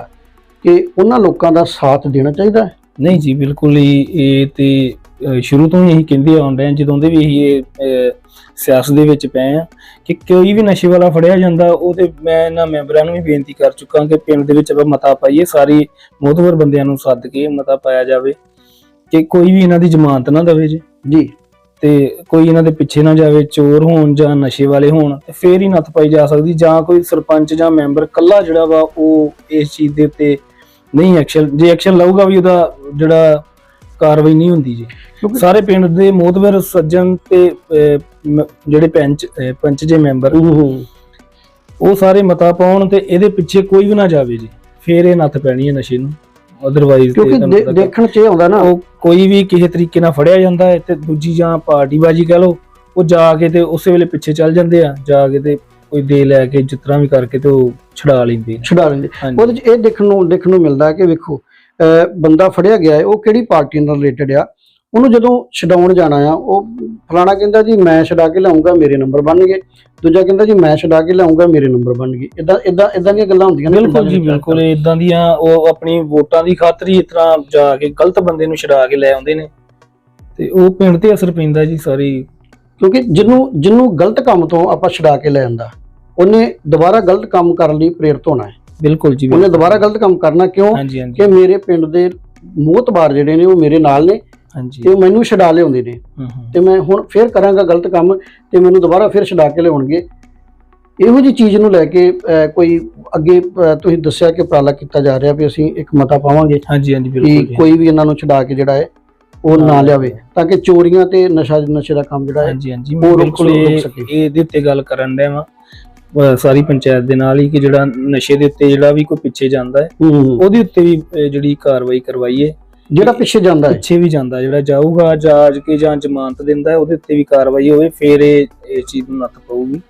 ਕਿ ਉਹਨਾਂ ਲੋਕਾਂ ਦਾ ਸਾਥ ਦੇਣਾ ਚਾਹੀਦਾ ਹੈ? ਨਹੀਂ ਜੀ ਬਿਲਕੁਲ ਹੀ ਇਹ ਤੇ ਸ਼ੁਰੂ ਤੋਂ ਹੀ ਇਹੀ ਕਹਿੰਦੇ ਆਉਣ ਰਹੇ ਜਦੋਂ ਦੇ ਵੀ ਇਹੀ ਸਿਆਸਤ ਦੇ ਵਿੱਚ ਪਏ ਆ ਕਿ ਕੋਈ ਵੀ ਨਸ਼ੇ ਵਾਲਾ ਫੜਿਆ ਜਾਂਦਾ ਉਹ ਤੇ ਮੈਂ ਇਹਨਾਂ ਮੈਂਬਰਾਂ ਨੂੰ ਵੀ ਬੇਨਤੀ ਕਰ ਚੁੱਕਾ ਕਿ ਪਿੰਡ ਦੇ ਵਿੱਚ ਆਪਾਂ ਮਤਾ ਪਾਈਏ ਸਾਰੀ ਮੋਹਤਵਰ ਬੰਦਿਆਂ ਨੂੰ ਸੱਦ ਕੇ ਮਤਾ ਪਾਇਆ ਜਾਵੇ। ਕਿ ਕੋਈ ਵੀ ਇਹਨਾਂ ਦੀ ਜ਼ਮਾਨਤ ਨਾ ਦੇਵੇ ਜੀ। ਜੀ। ਤੇ ਕੋਈ ਇਹਨਾਂ ਦੇ ਪਿੱਛੇ ਨਾ ਜਾਵੇ ਚੋਰ ਹੋਣ ਜਾਂ ਨਸ਼ੇ ਵਾਲੇ ਹੋਣ ਤੇ ਫੇਰ ਹੀ ਨੱਥ ਪਾਈ ਜਾ ਸਕਦੀ ਜਾਂ ਕੋਈ ਸਰਪੰਚ ਜਾਂ ਮੈਂਬਰ ਕੱਲਾ ਜਿਹੜਾ ਵਾ ਉਹ ਇਸ ਚੀਜ਼ ਦੇ ਉੱਤੇ ਨਹੀਂ ਐਕਸ਼ਨ ਜੇ ਐਕਸ਼ਨ ਲਊਗਾ ਵੀ ਉਹਦਾ ਜਿਹੜਾ ਕਾਰਵਾਈ ਨਹੀਂ ਹੁੰਦੀ ਜੀ। ਕਿਉਂਕਿ ਸਾਰੇ ਪਿੰਡ ਦੇ ਮੋਤਬਰ ਸੱਜਣ ਤੇ ਜਿਹੜੇ ਪੰਚ ਪੰਚ ਜੇ ਮੈਂਬਰ ਉਹ ਸਾਰੇ ਮਤਾ ਪਾਉਣ ਤੇ ਇਹਦੇ ਪਿੱਛੇ ਕੋਈ ਵੀ ਨਾ ਜਾਵੇ ਜੀ। ਫੇਰ ਇਹ ਨੱਥ ਪੈਣੀ ਹੈ ਨਸ਼ੇ ਨੂੰ। ਅਦਰਵਾਈਜ਼ ਕਿਉਂਕਿ ਦੇਖਣ ਚ ਇਹ ਆਉਂਦਾ ਨਾ। ਉਹ ਕੋਈ ਵੀ ਕਿਸੇ ਤਰੀਕੇ ਨਾਲ ਫੜਿਆ ਜਾਂਦਾ ਹੈ ਤੇ ਦੂਜੀ ਜਾਂ ਪਾਰਟੀਬਾਜੀ ਕਹ ਲਓ ਉਹ ਜਾ ਕੇ ਤੇ ਉਸੇ ਵੇਲੇ ਪਿੱਛੇ ਚੱਲ ਜਾਂਦੇ ਆ ਜਾ ਕੇ ਤੇ ਕੋਈ ਦੇ ਲੈ ਕੇ ਤਰ੍ਹਾਂ ਵੀ ਕਰਕੇ ਤੇ ਉਹ ਛੁਡਾ ਲੈਂਦੇ ਛੁਡਾ ਲੈਂਦੇ। ਉਹਦੇ ਚ ਇਹ ਦੇਖਣ ਨੂੰ ਦੇਖਣ ਨੂੰ ਮਿਲਦਾ ਕਿ ਵੇਖੋ ਬੰਦਾ ਫੜਿਆ ਗਿਆ ਹੈ ਉਹ ਕਿਹੜੀ ਪਾਰਟੀ ਨਾਲ ਰਿਲੇਟਡ ਆ? ਉਹਨੂੰ ਜਦੋਂ ਛਡਾਉਣ ਜਾਣਾ ਆ ਉਹ ਫਲਾਣਾ ਕਹਿੰਦਾ ਜੀ ਮੈਂ ਛਡਾ ਕੇ ਲਿਆਉਂਗਾ ਮੇਰੇ ਨੰਬਰ ਬਣਨਗੇ ਦੂਜਾ ਕਹਿੰਦਾ ਜੀ ਮੈਂ ਛਡਾ ਕੇ ਲਿਆਉਂਗਾ ਮੇਰੇ ਨੰਬਰ ਬਣਨਗੇ ਇਦਾਂ ਇਦਾਂ ਇਦਾਂ ਦੀਆਂ ਗੱਲਾਂ ਹੁੰਦੀਆਂ ਨੇ ਬਿਲਕੁਲ ਜੀ। ਬਿਲਕੁਲ। ਇਦਾਂ ਦੀਆਂ ਉਹ ਆਪਣੀ ਵੋਟਾਂ ਦੀ ਖਾਤਰ ਹੀ ਤਰ੍ਹਾਂ ਜਾ ਕੇ ਗਲਤ ਬੰਦੇ ਨੂੰ ਛਡਾ ਕੇ ਲੈ ਆਉਂਦੇ ਨੇ। ਤੇ ਉਹ ਪਿੰਡ ਤੇ ਅਸਰ ਪੈਂਦਾ ਜੀ ਸਾਰੀ। ਕਿਉਂਕਿ ਜਿਹਨੂੰ ਜਿਹਨੂੰ ਗਲਤ ਕੰਮ ਤੋਂ ਆਪਾਂ ਛਡਾ ਕੇ ਲੈ ਆਂਦਾ ਉਹਨੇ ਦੁਬਾਰਾ ਗਲਤ ਕੰਮ ਕਰਨ ਲਈ ਪ੍ਰੇਰਿਤ ਹੋਣਾ ਹੈ। ਬਿਲਕੁਲ ਜੀ ਉਹਨੇ। ਦੁਬਾਰਾ ਗਲਤ ਕੰਮ ਕਰਨਾ ਕਿਉਂ? ਕਿ ਮੇਰੇ ਪਿੰਡ ਦੇ ਮੋਹਤਬਾਰ ਜਿਹੜੇ ਨੇ ਉਹ ਮੇਰੇ ਨਾਲ ਨੇ। ਹਾਂਜੀ। ਤੇ ਉਹ ਮੈਨੂੰ ਛਡਾ ਲਿਆਉਂਦੇ ਨੇ। ਤੇ ਮੈਂ ਹੁਣ ਫੇਰ ਕਰਾਂਗਾ ਗਲਤ ਕੰਮ ਤੇ ਮੈਨੂੰ ਦੁਬਾਰਾ ਫੇਰ ਛਡਾ ਕੇ ਲਿਆਉਣਗੇ। ਇਹੋ ਜੀ ਚੀਜ਼ ਨੂੰ ਲੈ ਕੇ ਕੋਈ ਅੱਗੇ ਤੁਸੀਂ ਦੱਸਿਆ ਕਿ ਉਪਰਾਲਾ ਕੀਤਾ ਜਾ ਰਿਹਾ ਵੀ ਅਸੀਂ ਇੱਕ ਮਤਾ ਪਾਵਾਂਗੇ ਹਾਂਜੀ ਹਾਂਜੀ ਬਿਲਕੁਲ ਜੀ। ਕੋਈ ਵੀ ਇਹਨਾਂ ਨੂੰ ਛਡਾ ਕੇ ਜਿਹੜਾ ਹੈ ਉਹ ਨਾ ਲਿਆਵੇ ਤਾਂ ਕਿ ਚੋਰੀਆਂ ਤੇ ਨਸ਼ਾ ਨਸ਼ੇ ਦਾ ਕੰਮ ਜਿਹੜਾ ਹੈ ਹਾਂਜੀ ਹਾਂਜੀ। ਮੈਂ ਬਿਲਕੁਲ। ਇਹਦੇ ਉੱਤੇ ਗੱਲ ਕਰਨ ਡਿਆ ਵਾਂ। ਸਾਰੀ ਪੰਚਾਇਤ ਦੇ ਨਾਲ ਹੀ ਕਿ ਜਿਹੜਾ ਨਸ਼ੇ ਦੇ ਉੱਤੇ ਜਿਹੜਾ ਵੀ ਕੋਈ ਪਿੱਛੇ ਜਾਂਦਾ ਹੈ ਉਹਦੇ ਉੱਤੇ ਵੀ ਜਿਹੜੀ ਕਾਰਵਾਈ ਕਰਵਾਈਏ ਜਿਹੜਾ ਪਿੱਛੇ ਜਾਂਦਾ ਹੈ। ਪਿੱਛੇ ਵੀ ਜਾਂਦਾ ਜਿਹੜਾ ਜਾਊਗਾ ਜਾਜ ਕੇ ਜਾਂ ਜ਼ਮਾਨਤ ਦਿੰਦਾ ਉਹਦੇ ਉੱਤੇ ਵੀ ਕਾਰਵਾਈ ਹੋਵੇ ਫਿਰ ਇਹ ਇਹ ਚੀਜ਼ ਨੂੰ ਨੱਥ ਪਊਗੀ।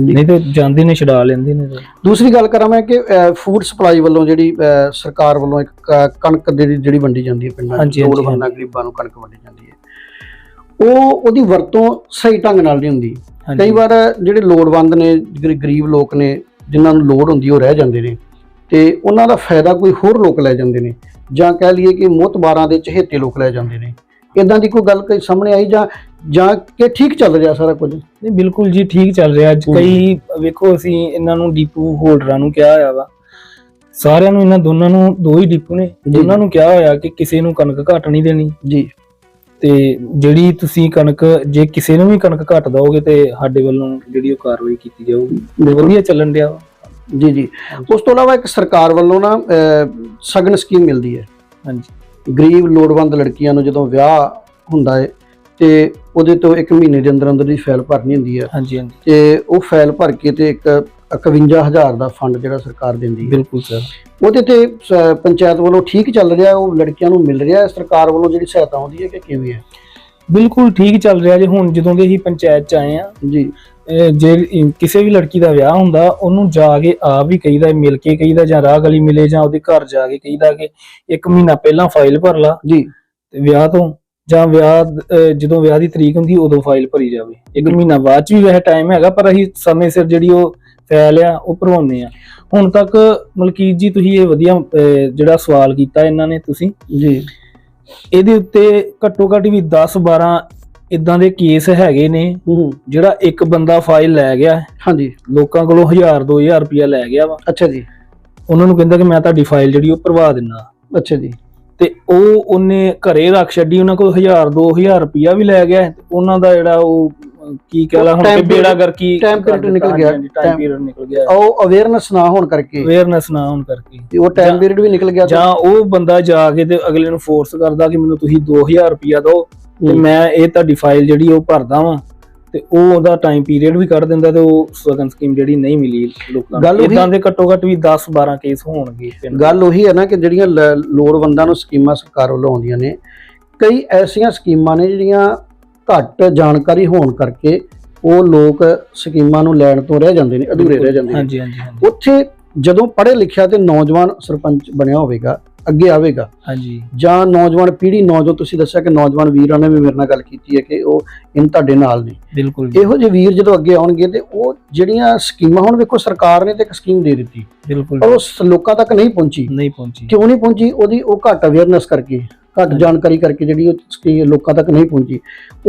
ਨਹੀਂ ਤੇ ਜਾਂਦੇ ਨੇ ਛਡਾ ਲੈਂਦੇ ਨੇ ਦੂਸਰੀ ਗੱਲ ਕਰਾਂ ਮੈਂ ਕਿ ਫੂਡ ਸਪਲਾਈ ਵੱਲੋਂ ਜਿਹੜੀ ਸਰਕਾਰ ਵੱਲੋਂ ਇੱਕ ਕਣਕ ਜਿਹੜੀ ਜਿਹੜੀ ਵੰਡੀ ਜਾਂਦੀ ਹੈ ਪਿੰਡਾਂ ਹਾਂਜੀ, ਲੋੜਵੰਦਾਂ ਗਰੀਬਾਂ ਨੂੰ ਕਣਕ ਵੰਡੀ ਜਾਂਦੀ ਹੈ। ਉਹ ਉਹਦੀ ਵਰਤੋਂ ਸਹੀ ਢੰਗ ਨਾਲ ਨਹੀਂ ਹੁੰਦੀ। ਕਈ ਵਾਰ ਜਿਹੜੇ ਲੋੜਵੰਦ ਨੇ ਜਿਹੜੇ ਗਰੀਬ ਲੋਕ ਨੇ ਜਿਨ੍ਹਾਂ ਨੂੰ ਲੋੜ ਹੁੰਦੀ ਉਹ ਰਹਿ ਜਾਂਦੇ ਨੇ। ਤੇ ਉਹਨਾਂ ਦਾ ਫਾਇਦਾ ਕੋਈ ਹੋਰ ਲੋਕ ਲੈ ਜਾਂਦੇ ਨੇ। ਜਾਂ ਕਹਿ ਲਈਏ ਕਿ ਮੁਤਬਾਰਾਂ ਦੇ ਚਹੇਤੇ ਲੋਕ ਲੈ ਜਾਂਦੇ ਨੇ। ਇਦਾਂ ਦੀ ਕੋਈ ਗੱਲ ਕਈ ਸਾਹਮਣੇ ਆਈ ਜਾਂ ਜਾਂ ਕਿ ਠੀਕ ਚੱਲ ਰਿਹਾ ਸਾਰਾ ਕੁਝ? ਨਹੀਂ ਬਿਲਕੁਲ ਜੀ ਠੀਕ ਚੱਲ ਰਿਹਾ। ਅੱਜ। ਕਈ ਵੇਖੋ ਅਸੀਂ ਇਹਨਾਂ ਨੂੰ ਡੀਪੂ ਹੋਲਡਰਾਂ ਨੂੰ ਕਿਹਾ ਹੋਇਆ ਵਾ। ਸਾਰਿਆਂ ਨੂੰ ਇਹਨਾਂ ਦੋਨਾਂ ਨੂੰ ਦੋ ਹੀ ਡੀਪੂ ਨੇ। ਦੋਨਾਂ ਨੂੰ ਕਿਹਾ ਹੋਇਆ ਕਿ ਕਿਸੇ ਨੂੰ ਕਣਕ ਘੱਟ ਨਹੀਂ ਦੇਣੀ। ਜੀ। ਤੇ ਜਿਹੜੀ ਤੁਸੀਂ ਕਣਕ ਜੇ ਕਿਸੇ ਨੂੰ ਵੀ ਕਣਕ ਘੱਟ ਦਓਗੇ ਤੇ ਸਾਡੇ ਵੱਲੋਂ ਜਿਹੜੀ ਉਹ ਕਾਰਵਾਈ ਕੀਤੀ ਜਾਊਗੀ। ਵਧੀਆ ਚੱਲਣ ਡਿਆ ਵਾ। ਜੀ ਜੀ। ਉਸ ਤੋਂ ਇਲਾਵਾ ਇੱਕ ਸਰਕਾਰ ਵੱਲੋਂ ਨਾ ਸਗਨ ਸਕੀਮ ਮਿਲਦੀ ਹੈ। ਹਾਂਜੀ। ਗਰੀਬ ਲੋੜਵੰਦ ਲੜਕੀਆਂ ਨੂੰ ਜਦੋਂ ਵਿਆਹ ਹੁੰਦਾ ਹੈ ਤੇ ਉਹਦੇ ਤੋਂ 1 ਮਹੀਨੇ ਦੇ ਅੰਦਰ ਅੰਦਰ ਦੀ ਫਾਈਲ ਭਰਨੀ ਹੁੰਦੀ ਹੈ। ਹਾਂਜੀ ਹਾਂਜੀ। ਤੇ ਉਹ ਫਾਈਲ ਭਰ ਕੇ ਤੇ ਇੱਕ 51000 ਦਾ ਫੰਡ ਜਿਹੜਾ ਸਰਕਾਰ ਦਿੰਦੀ ਹੈ। ਬਿਲਕੁਲ ਸਰ। ਉਹਦੇ ਤੇ ਪੰਚਾਇਤ ਵੱਲੋਂ ਠੀਕ ਚੱਲ ਰਿਹਾ ਉਹ ਲੜਕੀਆਂ ਨੂੰ ਮਿਲ ਰਿਹਾ ਸਰਕਾਰ ਵੱਲੋਂ ਜਿਹੜੀ ਸਹਾਇਤਾ ਆਉਂਦੀ ਹੈ ਕਿ ਕਿਵੇਂ ਹੈ? ਬਿਲਕੁਲ ਠੀਕ ਚੱਲ ਰਿਹਾ ਜੇ। ਹੁਣ ਜਦੋਂ ਦੇ ਹੀ ਪੰਚਾਇਤ ਚ ਆਏ ਆ ਜੀ। ਜੇ ਕਿਸੇ ਵੀ ਲੜਕੀ ਦਾ ਵਿਆਹ ਹੁੰਦਾ ਉਹਨੂੰ ਜਾ ਕੇ ਆਪ ਵੀ ਕਹੀਦਾ ਮਿਲ ਕੇ ਕਹੀਦਾ ਜਾਂ ਰਾਹ ਗਲੀ ਮਿਲੇ ਜਾਂ ਉਹਦੇ ਘਰ ਜਾ ਕੇ ਕਹੀਦਾ ਕਿ ਇੱਕ ਮਹੀਨਾ ਪਹਿਲਾਂ ਫਾਈਲ ਭਰ ਲਾ। ਜੀ। ਤੇ ਵਿਆਹ ਤੋਂ ਜਾਂ ਵਿਆਹ ਜਦੋਂ ਵਿਆਹ ਦੀ ਤਰੀਕ ਹੁੰਦੀ ਉਦੋਂ ਫਾਈਲ ਭਰੀ ਜਾਵੇ। ਇੱਕ ਮਹੀਨਾ ਬਾਅਦ ਚ ਵੀ ਵੈਸੇ ਟਾਈਮ ਹੈਗਾ ਪਰ ਅਸੀਂ ਸਮੇਂ ਸਿਰ ਜਿਹੜੀ ਉਹ ਫਾਈਲ ਆ ਉਹ ਭਰਵਾਉਂਦੇ ਆ। ਹੁਣ ਤੱਕ ਮਲਕੀਤ ਜੀ ਤੁਸੀਂ ਇਹ ਵਧੀਆ ਜਿਹੜਾ ਸਵਾਲ ਕੀਤਾ ਇਹਨਾਂ ਨੇ ਤੁਸੀਂ। ਜੀ। ਇਹਦੇ ਉੱਤੇ ਘੱਟੋ ਘੱਟ ਵੀ 10 12 ਇਦਾਂ ਦੇ ਕੇਸ ਹੈਗੇ ਨੇ ਹੂੰ ਜਿਹੜਾ ਇੱਕ ਬੰਦਾ ਫਾਈਲ ਲੈ ਗਿਆ ਹਾਂਜੀ। ਲੋਕਾਂ ਕੋਲੋਂ 1000 2000 ਰੁਪਇਆ ਲੈ ਗਿਆ ਵਾ। ਅੱਛਾ ਜੀ। ਉਹਨਾਂ ਨੂੰ ਕਹਿੰਦਾ ਕਿ ਮੈਂ ਤੁਹਾਡੀ ਫਾਈਲ ਜਿਹੜੀ ਉਹ ਭਰਵਾ ਦਿੰਨਾ ਅੱਛਾ ਜੀ। ਤੇ ਉਹ ਉਹਨੇ ਘਰੇ ਰੱਖ ਛੱਡੀ ਉਹਨਾਂ ਕੋਲ 1000 2000 ਰੁਪਇਆ ਵੀ ਲੈ ਗਿਆ। ਤੇ ਉਹਨਾਂ ਦਾ ਜਿਹੜਾ ਉਹ ਕੀ ਕਹਿ ਲਾ ਹੁਣ ਕਿ ਬੇੜਾ period- ਗਰਕੀ time period ਨਿਕਲ ਗਿਆ। ਟਾਈਮ ਪੀਰੀਅਡ ਨਿਕਲ ਗਿਆ। ਉਹ ਅਵੇਅਰਨੈਸ ਨਾ ਹੋਣ ਕਰਕੇ। ਅਵੇਅਰਨੈਸ ਨਾ ਹੋਣ ਕਰਕੇ। ਤੇ ਉਹ ਟਾਈਮ ਪੀਰੀਅਡ ਵੀ ਨਿਕਲ ਗਿਆ ਤੇ- ਜਾਂ ਉਹ ਬੰਦਾ ਜਾ ਕੇ ਤੇ ਅਗਲੇ ਨੂੰ ਫੋਰਸ ਕਰਦਾ ਕਿ ਮੈਨੂੰ ਤੁਸੀਂ 2000 ਰੁਪਇਆ ਦਿਓ। ਤੇ। ਮੈਂ ਇਹ ਤੁਹਾਡੀ ਫਾਈਲ ਜਿਹੜੀ ਉਹ ਭਰਦਾ ਵਾਂ ਤੇ ਉਹ ਉਹਦਾ ਟਾਈਮ ਪੀਰੀਅਡ ਵੀ ਕੱਢ ਦਿੰਦਾ ਤੇ ਉਹ ਸਗਨ ਸਕੀਮ ਜਿਹੜੀ ਨਹੀਂ ਮਿਲੀ ਲੋਕਾਂ ਨੂੰ। ਇਦਾਂ ਦੇ ਘੱਟੋ ਘੱਟ ਵੀ 10 12 ਕੇਸ ਹੋਣਗੇ ਗੱਲ ਉਹੀ ਹੈ ਨਾ ਕਿ ਜਿਹੜੀਆਂ ਲੋੜਵੰਦਾਂ ਨੂੰ ਸਕੀਮਾਂ ਸਰਕਾਰ ਵੱਲੋਂ ਆਉਂਦੀਆਂ ਨੇ ਕਈ ਐਸੀਆਂ ਸਕੀਮਾਂ ਨੇ ਜਿਹੜੀਆਂ ਘੱਟ ਜਾਣਕਾਰੀ ਹੋਣ ਕਰਕੇ ਉਹ ਲੋਕ ਸਕੀਮਾਂ ਨੂੰ ਲੈਣ ਤੋਂ ਰਹਿ ਜਾਂਦੇ ਨੇ ਅਧੂਰੇ ਰਹਿ ਜਾਂਦੇ ਨੇ। ਹਾਂਜੀ ਹਾਂਜੀ। ਉੱਥੇ ਜਦੋਂ ਪੜ੍ਹੇ ਲਿਖਿਆ ਤੇ ਨੌਜਵਾਨ ਸਰਪੰਚ ਬਣਿਆ ਹੋਵੇਗਾ ਅੱਗੇ ਆਵੇਗਾ। ਹਾਂਜੀ। ਜਾਂ ਨੌਜਵਾਨ ਪੀੜ੍ਹੀ ਨੌਜਵਾਨ ਤੁਸੀਂ ਦੱਸਿਆ ਕਿ ਨੌਜਵਾਨ ਵੀਰਾਂ ਨੇ ਵੀ ਮੇਰੇ ਨਾਲ ਗੱਲ ਕੀਤੀ ਹੈ ਕਿ ਉਹ ਇਨ ਤੁਹਾਡੇ ਨਾਲ ਨੇ। ਬਿਲਕੁਲ ਇਹੋ ਜਿਹੇ ਵੀਰ ਜਦੋਂ ਅੱਗੇ ਆਉਣਗੇ ਤੇ ਉਹ ਜਿਹੜੀਆਂ ਸਕੀਮਾਂ ਹੁਣ ਵੇਖੋ ਸਰਕਾਰ ਨੇ ਤੇ ਇੱਕ ਸਕੀਮ ਦੇ ਦਿੱਤੀ। ਬਿਲਕੁਲ ਪਰ ਉਹ ਸ- ਲੋਕਾਂ ਤੱਕ ਨਹੀਂ ਪਹੁੰਚੀ। ਨਹੀਂ ਪਹੁੰਚੀ। ਕਿਉਂ ਨਹੀਂ ਪਹੁੰਚੀ? ਉਹਦੀ ਉਹ ਘੱਟ ਅਵੇਅਰਨੈਸ ਕਰਕੇ ਘੱਟ। ਜਾਣਕਾਰੀ ਕਰਕੇ ਜਿਹੜੀ ਉਹ ਸਕੀਮ ਲੋਕਾਂ ਤੱਕ ਨਹੀਂ ਪਹੁੰਚੀ।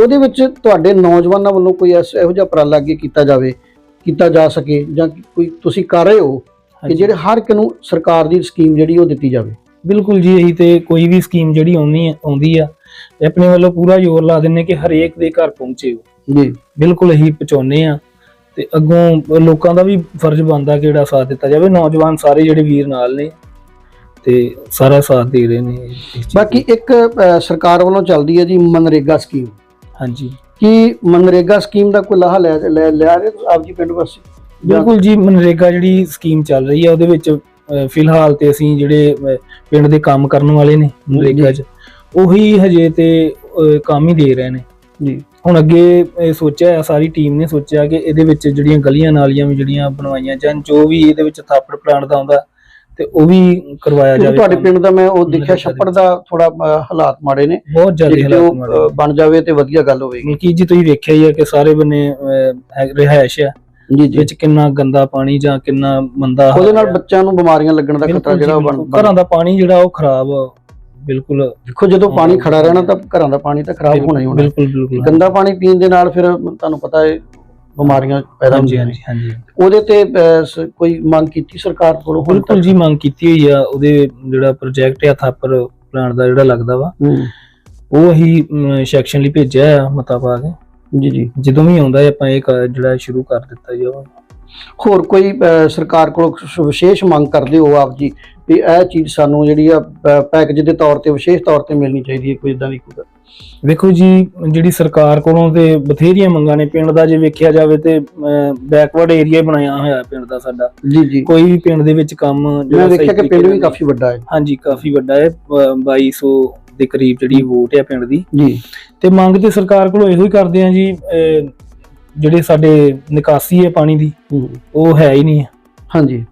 ਉਹਦੇ ਵਿੱਚ ਤੁਹਾਡੇ ਨੌਜਵਾਨਾਂ ਵੱਲੋਂ ਕੋਈ ਇਹੋ ਜਿਹਾ ਉਪਰਾਲਾ ਅੱਗੇ ਕੀਤਾ ਜਾਵੇ ਕੀਤਾ ਜਾ ਸਕੇ ਜਾਂ ਕੋਈ ਤੁਸੀਂ ਕਰ ਰਹੇ ਹੋ ਕਿ। ਜਿਹੜੇ ਹਰ ਇੱਕ ਨੂੰ ਸਰਕਾਰ ਦੀ ਸਕੀਮ ਜਿਹੜੀ ਉਹ ਦਿੱਤੀ ਜਾਵੇ? ਬਿਲਕੁਲ ਜੀ ਇਹੀ ਤੇ ਕੋਈ ਵੀ ਸਕੀਮ ਜਿਹੜੀ ਆਉਣੀ ਆਉਂਦੀ ਆ ਤੇ ਆਪਣੇ ਵੱਲੋਂ ਪੂਰਾ ਜ਼ੋਰ ਲਾ ਦਿੰਨੇ ਕਿ ਹਰੇਕ ਦੇ ਘਰ ਪਹੁੰਚੇ ਜੀ। ਬਿਲਕੁਲ ਇਹੀ ਪਹੁੰਚਾਉਂਦੇ ਆ ਤੇ ਅੱਗੋਂ ਲੋਕਾਂ ਦਾ ਵੀ ਫਰਜ਼ ਬਣਦਾ ਕਿ ਜਿਹੜਾ ਸਾਥ ਦਿੱਤਾ ਜਾਵੇ ਨੌਜਵਾਨ ਸਾਰੇ ਜਿਹੜੇ ਵੀਰ ਨਾਲ ਨੇ ਤੇ ਸਾਰਾ ਸਾਥ ਦੇ ਰਹੇ ਨੇ। ਬਾਕੀ ਇੱਕ ਸਰਕਾਰ ਵੱਲੋਂ ਚੱਲਦੀ ਹੈ ਜੀ ਮਨਰੇਗਾ ਸਕੀਮ ਹਾਂਜੀ। ਕੀ ਮਨਰੇਗਾ ਸਕੀਮ ਦਾ ਕੋਈ ਲਾਹਾ ਲੈ ਲੈ ਰਹੇ ਆਪ ਜੀ ਪਿੰਡ ਵਾਸੀ? ਬਿਲਕੁਲ ਜੀ ਮਨਰੇਗਾ ਜਿਹੜੀ ਸਕੀਮ ਚੱਲ ਰਹੀ ਹੈ ਉਹਦੇ ਵਿੱਚ ਫਿਲਹਾਲ ਤੇ ਅਸੀਂ ਜਿਹੜੇ ਪਿੰਡ ਦੇ ਕੰਮ ਕਰਨ ਵਾਲੇ ਨੇ ਮਨਰੇਗਾ 'ਚ ਉਹੀ ਹਜੇ ਤੇ ਕੰਮ ਹੀ ਦੇ ਰਹੇ ਨੇ। ਜੀ। ਹੁਣ ਅੱਗੇ ਇਹ ਸੋਚਿਆ ਸਾਰੀ ਟੀਮ ਨੇ ਸੋਚਿਆ ਕਿ ਇਹਦੇ ਵਿੱਚ ਜਿਹੜੀਆਂ ਗਲੀਆਂ ਨਾਲੀਆਂ ਵੀ ਜਿਹੜੀਆਂ ਬਣਵਾਈਆਂ ਜਾਣ ਜੋ ਵੀ ਇਹਦੇ ਵਿੱਚ ਥਾਪੜ ਪਲਾਨ ਦਾ ਆਉਂਦਾ ਤੇ ਉਹ ਵੀ ਕਰਵਾਇਆ ਜਾਵੇ ਤੁਹਾਡੇ। ਪਿੰਡ ਦਾ ਮੈਂ ਉਹ ਦੇਖਿਆ ਛੱਪੜ ਦਾ ਥੋੜਾ ਹਾਲਾਤ ਮਾੜੇ ਨੇ। ਬਹੁਤ ਜ਼ਿਆਦਾ ਹਾਲਾਤ ਮਾੜੇ ਬਣ ਜਾਵੇ ਤੇ ਵਧੀਆ ਗੱਲ ਹੋਵੇਗੀ। ਮਲਕੀ ਜੀ ਤੁਸੀਂ ਵੇਖਿਆ ਹੀ ਹੈ ਕਿ ਸਾਰੇ ਬੰਨੇ ਰਿਹਾਇਸ਼ ਹੈ ਜੀ ਜੀ। ਵਿੱਚ ਕਿੰਨਾ ਗੰਦਾ ਪਾਣੀ ਜਾਂ ਕਿੰਨਾ ਮੰਦਾ ਉਹਦੇ ਨਾਲ ਹੈ। ਬੱਚਿਆਂ ਨੂੰ ਬਿਮਾਰੀਆਂ ਲੱਗਣ ਦਾ ਖਤਰਾ ਜਿਹੜਾ। ਘਰਾਂ ਦਾ ਪਾਣੀ ਜਿਹੜਾ ਉਹ ਖਰਾਬ ਬਿਲਕੁਲ। ਦੇਖੋ ਜਦੋਂ ਪਾਣੀ ਖੜਾ ਰਹਿਣਾ ਤਾਂ ਘਰਾਂ ਦਾ ਪਾਣੀ ਤਾਂ ਖਰਾਬ ਹੋਣਾ ਹੀ ਹੋਣਾ। ਬਿਲਕੁਲ ਬਿਲਕੁਲ। ਗੰਦਾ ਪਾਣੀ ਪੀਣ ਦੇ ਨਾਲ ਫਿਰ ਤੁਹਾਨੂੰ ਪਤਾ ਹੈ ਬਿਮਾਰੀਆਂ ਪੈਦਾ ਹੁੰਦੀਆਂ ਨੇ। ਹਾਂਜੀ ਉਹਦੇ ਤੇ ਕੋਈ ਮੰਗ ਕੀਤੀ ਸਰਕਾਰ ਕੋਲੋਂ ਹੁਣ ਬਿਲਕੁਲ ਜੀ ਮੰਗ ਕੀਤੀ ਹੋਈ ਆ। ਉਹਦੇ ਜਿਹੜਾ ਪ੍ਰੋਜੈਕਟ ਆ ਥਾਪਰ ਪਲਾਂਟ ਦਾ ਜਿਹੜਾ ਲੱਗਦਾ ਵਾ ਹੂੰ, ਉਹ ਅਸੀਂ ਸੈਕਸ਼ਨ ਲਈ ਭੇਜਿਆ ਆ ਮਤਾ ਪਾ ਕੇ। ਜੀ ਜੀ। ਜਦੋਂ ਵੀ ਆਉਂਦਾ ਹੈ ਆਪਾਂ ਇਹ ਕ- ਜਿਹੜਾ ਸ਼ੁਰੂ ਕਰ ਦਿੱਤਾ ਜਾਵਾ ਹੋਰ ਕੋਈ ਅਹ, ਸਰਕਾਰ ਕੋਲੋਂ ਵਿਸ਼ੇਸ਼ ਮੰਗ ਕਰਦੇ ਹੋ ਆਪ ਜੀ ਵੀ ਇਹ ਚੀਜ਼ ਸਾਨੂੰ ਜਿਹੜੀ ਆ ਪੈਕੇਜ ਦੇ ਤੌਰ ਤੇ ਵਿਸ਼ੇਸ਼ ਤੌਰ ਤੇ ਮਿਲਣੀ ਚਾਹੀਦੀ ਹੈ ਕੋਈ ਇਦਾਂ ਦੀ ਕੋਈ ਗੱਲ। ਵੇਖੋ ਜੀ ਜਿਹੜੀ ਸਰਕਾਰ ਕੋਲੋਂ ਤੇ ਬਥੇਰੀਆਂ ਮੰਗਾਂ ਨੇ ਪਿੰਡ ਦਾ ਜੇ ਵੇਖਿਆ ਜਾਵੇ ਤੇ ਬੈਕਵਰਡ ਏਰੀਆ ਬਣਾਇਆ ਹੋਇਆ ਪਿੰਡ ਦਾ ਸਾਡਾ। ਜੀ ਜੀ। ਕੋਈ ਵੀ ਪਿੰਡ ਦੇ ਵਿੱਚ ਕੰਮ ਮੈਂ ਵੇਖਿਆ ਸਹੀ ਕਿ ਤਰੀਕੇ ਪਿੰਡ ਵੀ ਨਾਲ- ਕਾਫੀ ਵੱਡਾ ਹੈ। ਹਾਂਜੀ ਕਾਫੀ ਵੱਡਾ ਹੈ ਅ, 2200 ਦੇ ਕਰੀਬ ਜਿਹੜੀ ਵੋਟ ਹੈ ਪਿੰਡ ਦੀ। ਜੀ। ਤੇ ਮੰਗ ਤੇ ਸਰਕਾਰ ਕੋਲੋਂ ਇਹੋ ਹੀ ਕਰਦੇ ਆ ਜੀ ਜਿਹੜੇ ਸਾਡੇ ਨਿਕਾਸੀ ਹੈ ਪਾਣੀ ਦੀ ਹੂੰ, ਉਹ ਹੈ ਹੀ ਨਹੀਂ। ਹੈ। ਹਾਂਜੀ।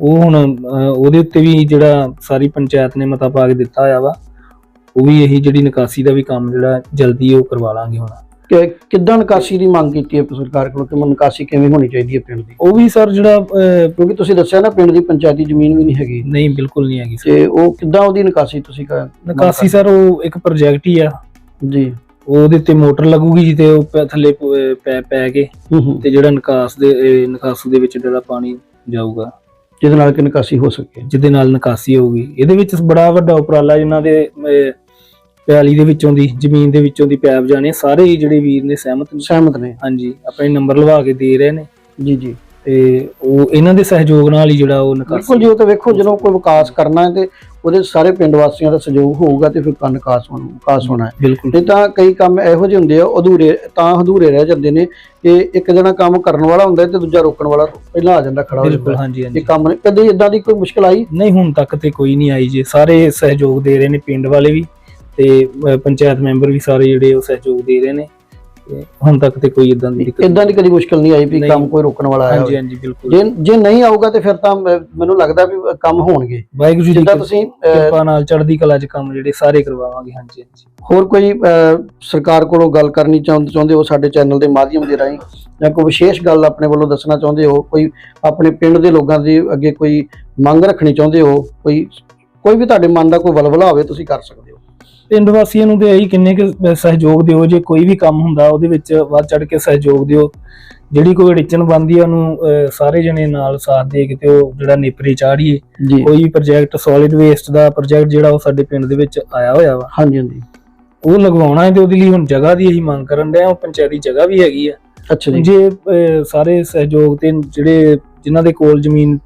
ਉਹ ਹੁਣ ਉਹਦੇ ਉੱਤੇ ਵੀ ਜਿਹੜਾ ਸਾਰੀ ਪੰਚਾਇਤ ਨੇ ਮਤਾ ਪਾ ਕੇ ਦਿੱਤਾ ਹੋਇਆ ਵਾ ਉਹ ਵੀ ਇਹੀ ਜਿਹੜੀ ਨਿਕਾਸੀ ਦਾ ਵੀ ਕੰਮ ਜਿਹੜਾ ਜਲਦੀ ਉਹ ਕਰਵਾ ਲਾਂਗੇ ਹੁਣ। ਕਿ ਕਿੱਦਾਂ ਨਿਕਾਸੀ ਦੀ ਮੰਗ ਕੀਤੀ ਹੈ ਸਰਕਾਰ ਕੋਲੋਂ ਕਿ ਨਿਕਾਸੀ ਕਿਵੇਂ ਹੋਣੀ ਚਾਹੀਦੀ ਹੈ ਪਿੰਡ ਦੀ? ਉਹ ਵੀ ਸਰ ਜਿਹੜਾ ਕਿਉਂਕਿ ਤੁਸੀਂ ਦੱਸਿਆ ਨਾ ਪਿੰਡ ਦੀ ਪੰਚਾਇਤੀ ਜ਼ਮੀਨ ਵੀ ਨਹੀਂ ਹੈਗੀ। ਨਹੀਂ ਬਿਲਕੁਲ ਨਹੀਂ ਹੈਗੀ ਸਰ। ਤੇ ਉਹ ਕਿੱਦਾਂ ਉਹਦੀ ਨਿਕਾਸੀ ਤੁਸੀਂ ਕਰ ਨਿਕਾਸੀ ਸਰ ਉਹ ਇੱਕ ਪ੍ਰੋਜੈਕਟ ਹੀ ਆ। ਜੀ। ਉਹਦੇ ਤੇ ਮੋਟਰ ਲੱਗੂਗੀ ਜਿੱਤੇ ਉਹ ਪੈ- ਥੱਲੇ ਪ- ਪੈ ਪੈ ਕੇ ਹੂੰ ਹੂੰ। ਤੇ ਜਿਹੜਾ ਨਿਕਾਸ ਦੇ ਨਿਕਾਸੂ ਦੇ ਵਿੱਚ ਜਿਹੜਾ ਪਾਣੀ ਜਾਊਗਾ। ਜਿਹਦੇ ਨਾਲ ਕਿ ਨਿਕਾਸੀ ਹੋ ਸਕੇ? ਜਿਹਦੇ ਨਾਲ ਨਿਕਾਸੀ ਹੋਊਗੀ। ਇਹਦੇ ਵਿੱਚ ਬੜਾ ਵੱਡਾ ਉਪਰਾਲਾ ਜਿਨ੍ਹਾਂ ਦੇ ਅਹ, ਪੈਲੀ ਦੇ ਵਿੱਚੋਂ ਦੀ ਜ਼ਮੀਨ ਦੇ ਵਿੱਚੋਂ ਦੀ ਪੈਪ ਜਾਣੇ ਸਾਰੇ ਹੀ ਜਿਹੜੇ ਵੀਰ ਨੇ ਸਹਿਮਤ ਨੇ। ਸਹਿਮਤ ਨੇ। ਹਾਂਜੀ ਆਪਣੇ ਨੰਬਰ ਲਵਾ ਕੇ ਦੇ ਰਹੇ ਨੇ। ਜੀ ਜੀ। ਤੇ ਉਹ ਇਹਨਾਂ ਦੇ ਸਹਿਯੋਗ ਨਾਲ ਹੀ ਜਿਹੜਾ ਉਹ ਬਿਲਕੁਲ ਨਿਕਾਸੀ ਜੀ ਉਹ ਤਾਂ ਵੇਖੋ ਜਦੋਂ ਕੋਈ ਵਿਕਾਸ ਕਰਨਾ ਹੈ ਤੇ ਉਹਦੇ ਸਾਰੇ ਪਿੰਡ ਵਾਸੀਆਂ ਦਾ ਸਹਿਯੋਗ ਹੋਊਗਾ ਤੇ ਫਿਰ ਕੰਨ ਵਿਕਾਸ ਹੋਣਾ ਵਿਕਾਸ ਹੋਣਾ ਹੈ। ਬਿਲਕੁਲ। ਨਹੀਂ ਤਾਂ ਕਈ ਕੰਮ ਇਹੋ ਜਿਹੇ ਹੁੰਦੇ ਆ ਅਧੂਰੇ ਤਾਂ ਅਧੂਰੇ ਰਹਿ ਜਾਂਦੇ ਨੇ ਕਿ ਇੱਕ ਜਣਾ ਕੰਮ ਕਰਨ ਵਾਲਾ ਹੁੰਦਾ ਤੇ ਦੂਜਾ ਰੋਕਣ ਵਾਲਾ ਪਹਿਲਾਂ ਆ ਜਾਂਦਾ ਖੜਾ ਹੋ ਬਿਲਕੁਲ ਜਾਂਦਾ। ਹਾਂਜੀ ਇਹ ਹਾਂਜੀ ਕੰਮ ਨਹੀਂ ਕਦੇ ਇਦਾਂ ਦੀ ਕੋਈ ਮੁਸ਼ਕਲ ਆਈ? ਨਹੀਂ ਹੁਣ ਤੱਕ ਤੇ ਕੋਈ ਨਹੀਂ ਆਈ ਜੀ। ਸਾਰੇ ਸਹਿਯੋਗ ਦੇ ਰਹੇ ਨੇ ਪਿੰਡ ਵਾਲੇ ਵੀ। ਤੇ ਅਹ, ਪੰਚਾਇਤ ਮੈਂਬਰ ਵੀ ਸਾਰੇ ਜਿਹੜੇ ਉਹ ਸਹਿਯੋਗ ਦੇ ਰਹੇ ਨੇ। ਤੇ ਹੁਣ ਤੱਕ ਤੇ ਕੋਈ ਇਦਾਂ ਦੀ ਦਿੱਕਤ ਇਦਾਂ ਦੀ ਕਦੀ ਮੁਸ਼ਕਲ ਨਹੀਂ ਆਈ ਵੀ ਨਹੀਂ। ਕੰਮ ਕੋਈ ਰੋਕਣ ਵਾਲਾ ਆਇਆ ਹਾਂਜੀ ਹੋਵੇ। ਹਾਂਜੀ ਬਿਲਕੁਲ। ਜੇ ਜੇ ਨਹੀਂ ਆਊਗਾ ਤੇ ਫਿਰ ਤਾਂ ਮ- ਮੈਨੂੰ ਲੱਗਦਾ ਵੀ ਕੰਮ ਹੋਣਗੇ। ਵਾਹਿਗੁਰੂ ਜੀ ਦੀ ਜਿੱਦਾਂ ਤੁਸੀਂ ਅਹ, ਕਿਰਪਾ ਨਾਲ ਚੜ੍ਹਦੀ ਕਲਾ ਚ ਕੰਮ ਜਿਹੜੇ ਸਾਰੇ ਕਰਵਾਵਾਂਗੇ। ਹਾਂਜੀ ਹਾਂਜੀ। ਹੋਰ ਕੋਈ ਅਹ, ਸਰਕਾਰ ਕੋਲੋਂ ਗੱਲ ਕਰਨੀ ਚਾਹੁੰ- ਚਾਹੁੰਦੇ ਹੋ ਸਾਡੇ ਚੈਨਲ ਦੇ ਮਾਧਿਅਮ ਦੇ ਰਾਹੀਂ? ਜਾਂ ਕੋਈ ਵਿਸ਼ੇਸ਼ ਗੱਲ ਆਪਣੇ ਵੱਲੋਂ ਦੱਸਣਾ ਚਾਹੁੰਦੇ ਹੋ? ਕੋਈ ਆਪਣੇ ਪਿੰਡ ਦੇ ਲੋਕਾਂ ਦੀ ਅੱਗੇ ਕੋਈ ਮੰਗ ਰੱਖਣੀ ਚਾਹੁੰਦੇ ਹੋ? ਕੋਈ ਕੋਈ ਵੀ ਤੁਹਾਡੇ ਮਨ ਦਾ ਕੋਈ ਵਲਵਲਾ ਹੋਵੇ ਤੁਸੀਂ ਕਰ ਸਕਦੇ ਹੋ। ਪਿੰਡ ਵਾਸੀਆਂ ਨੂੰ ਤੇ ਇਹੀ ਕਿੰਨੇ ਕਿ ਸਹਿਯੋਗ ਦਿਓ ਜੇ ਕੋਈ ਵੀ ਕੰਮ ਹੁੰਦਾ ਉਹਦੇ ਵਿੱਚ ਵੱਧ ਚੜ ਕੇ ਸਹਿਯੋਗ ਦਿਓ। ਜਿਹੜੀ ਕੋਈ ਅੜਿੱਚਣ ਬੰਦੀ ਆ ਉਹਨੂੰ ਸਾਰੇ ਜਣੇ ਨਾਲ ਸਾਥ ਦੇ ਕੇ ਤੇ ਉਹ ਜਿਹੜਾ ਨੇਪਰੇ ਚਾੜੀਏ ਕੋਈ ਵੀ ਪ੍ਰੋਜੈਕਟ ਸੋਲਿਡ ਵੇਸਟ ਦਾ ਪ੍ਰੋਜੈਕਟ ਜਿਹੜਾ ਉਹ ਸਾਡੇ ਪਿੰਡ ਦੇ ਵਿੱਚ ਆਇਆ ਹੋਇਆ ਵਾ। ਹਾਂਜੀ ਹਾਂਜੀ। ਉਹ ਲਗਵਾਉਣਾ ਹੈ ਤੇ ਉਹਦੇ ਲਈ ਹੁਣ ਜਗ੍ਹਾ ਦੀ ਅਸੀਂ ਮੰਗ ਕਰਨ ਡਿਆ ਉਹ ਪੰਚਾਇਤੀ ਜਗ੍ਹਾ ਵੀ ਹੈਗੀ ਆ। ਅੱਛਾ ਜੀ। ਜੇ ਸਾਰੇ ਸਹਿਯੋਗ ਤੇ ਜਿਹੜੇ ਜਿਨ੍ਹਾਂ ਦੇ ਕੋਲ ਜ਼ਮੀਨ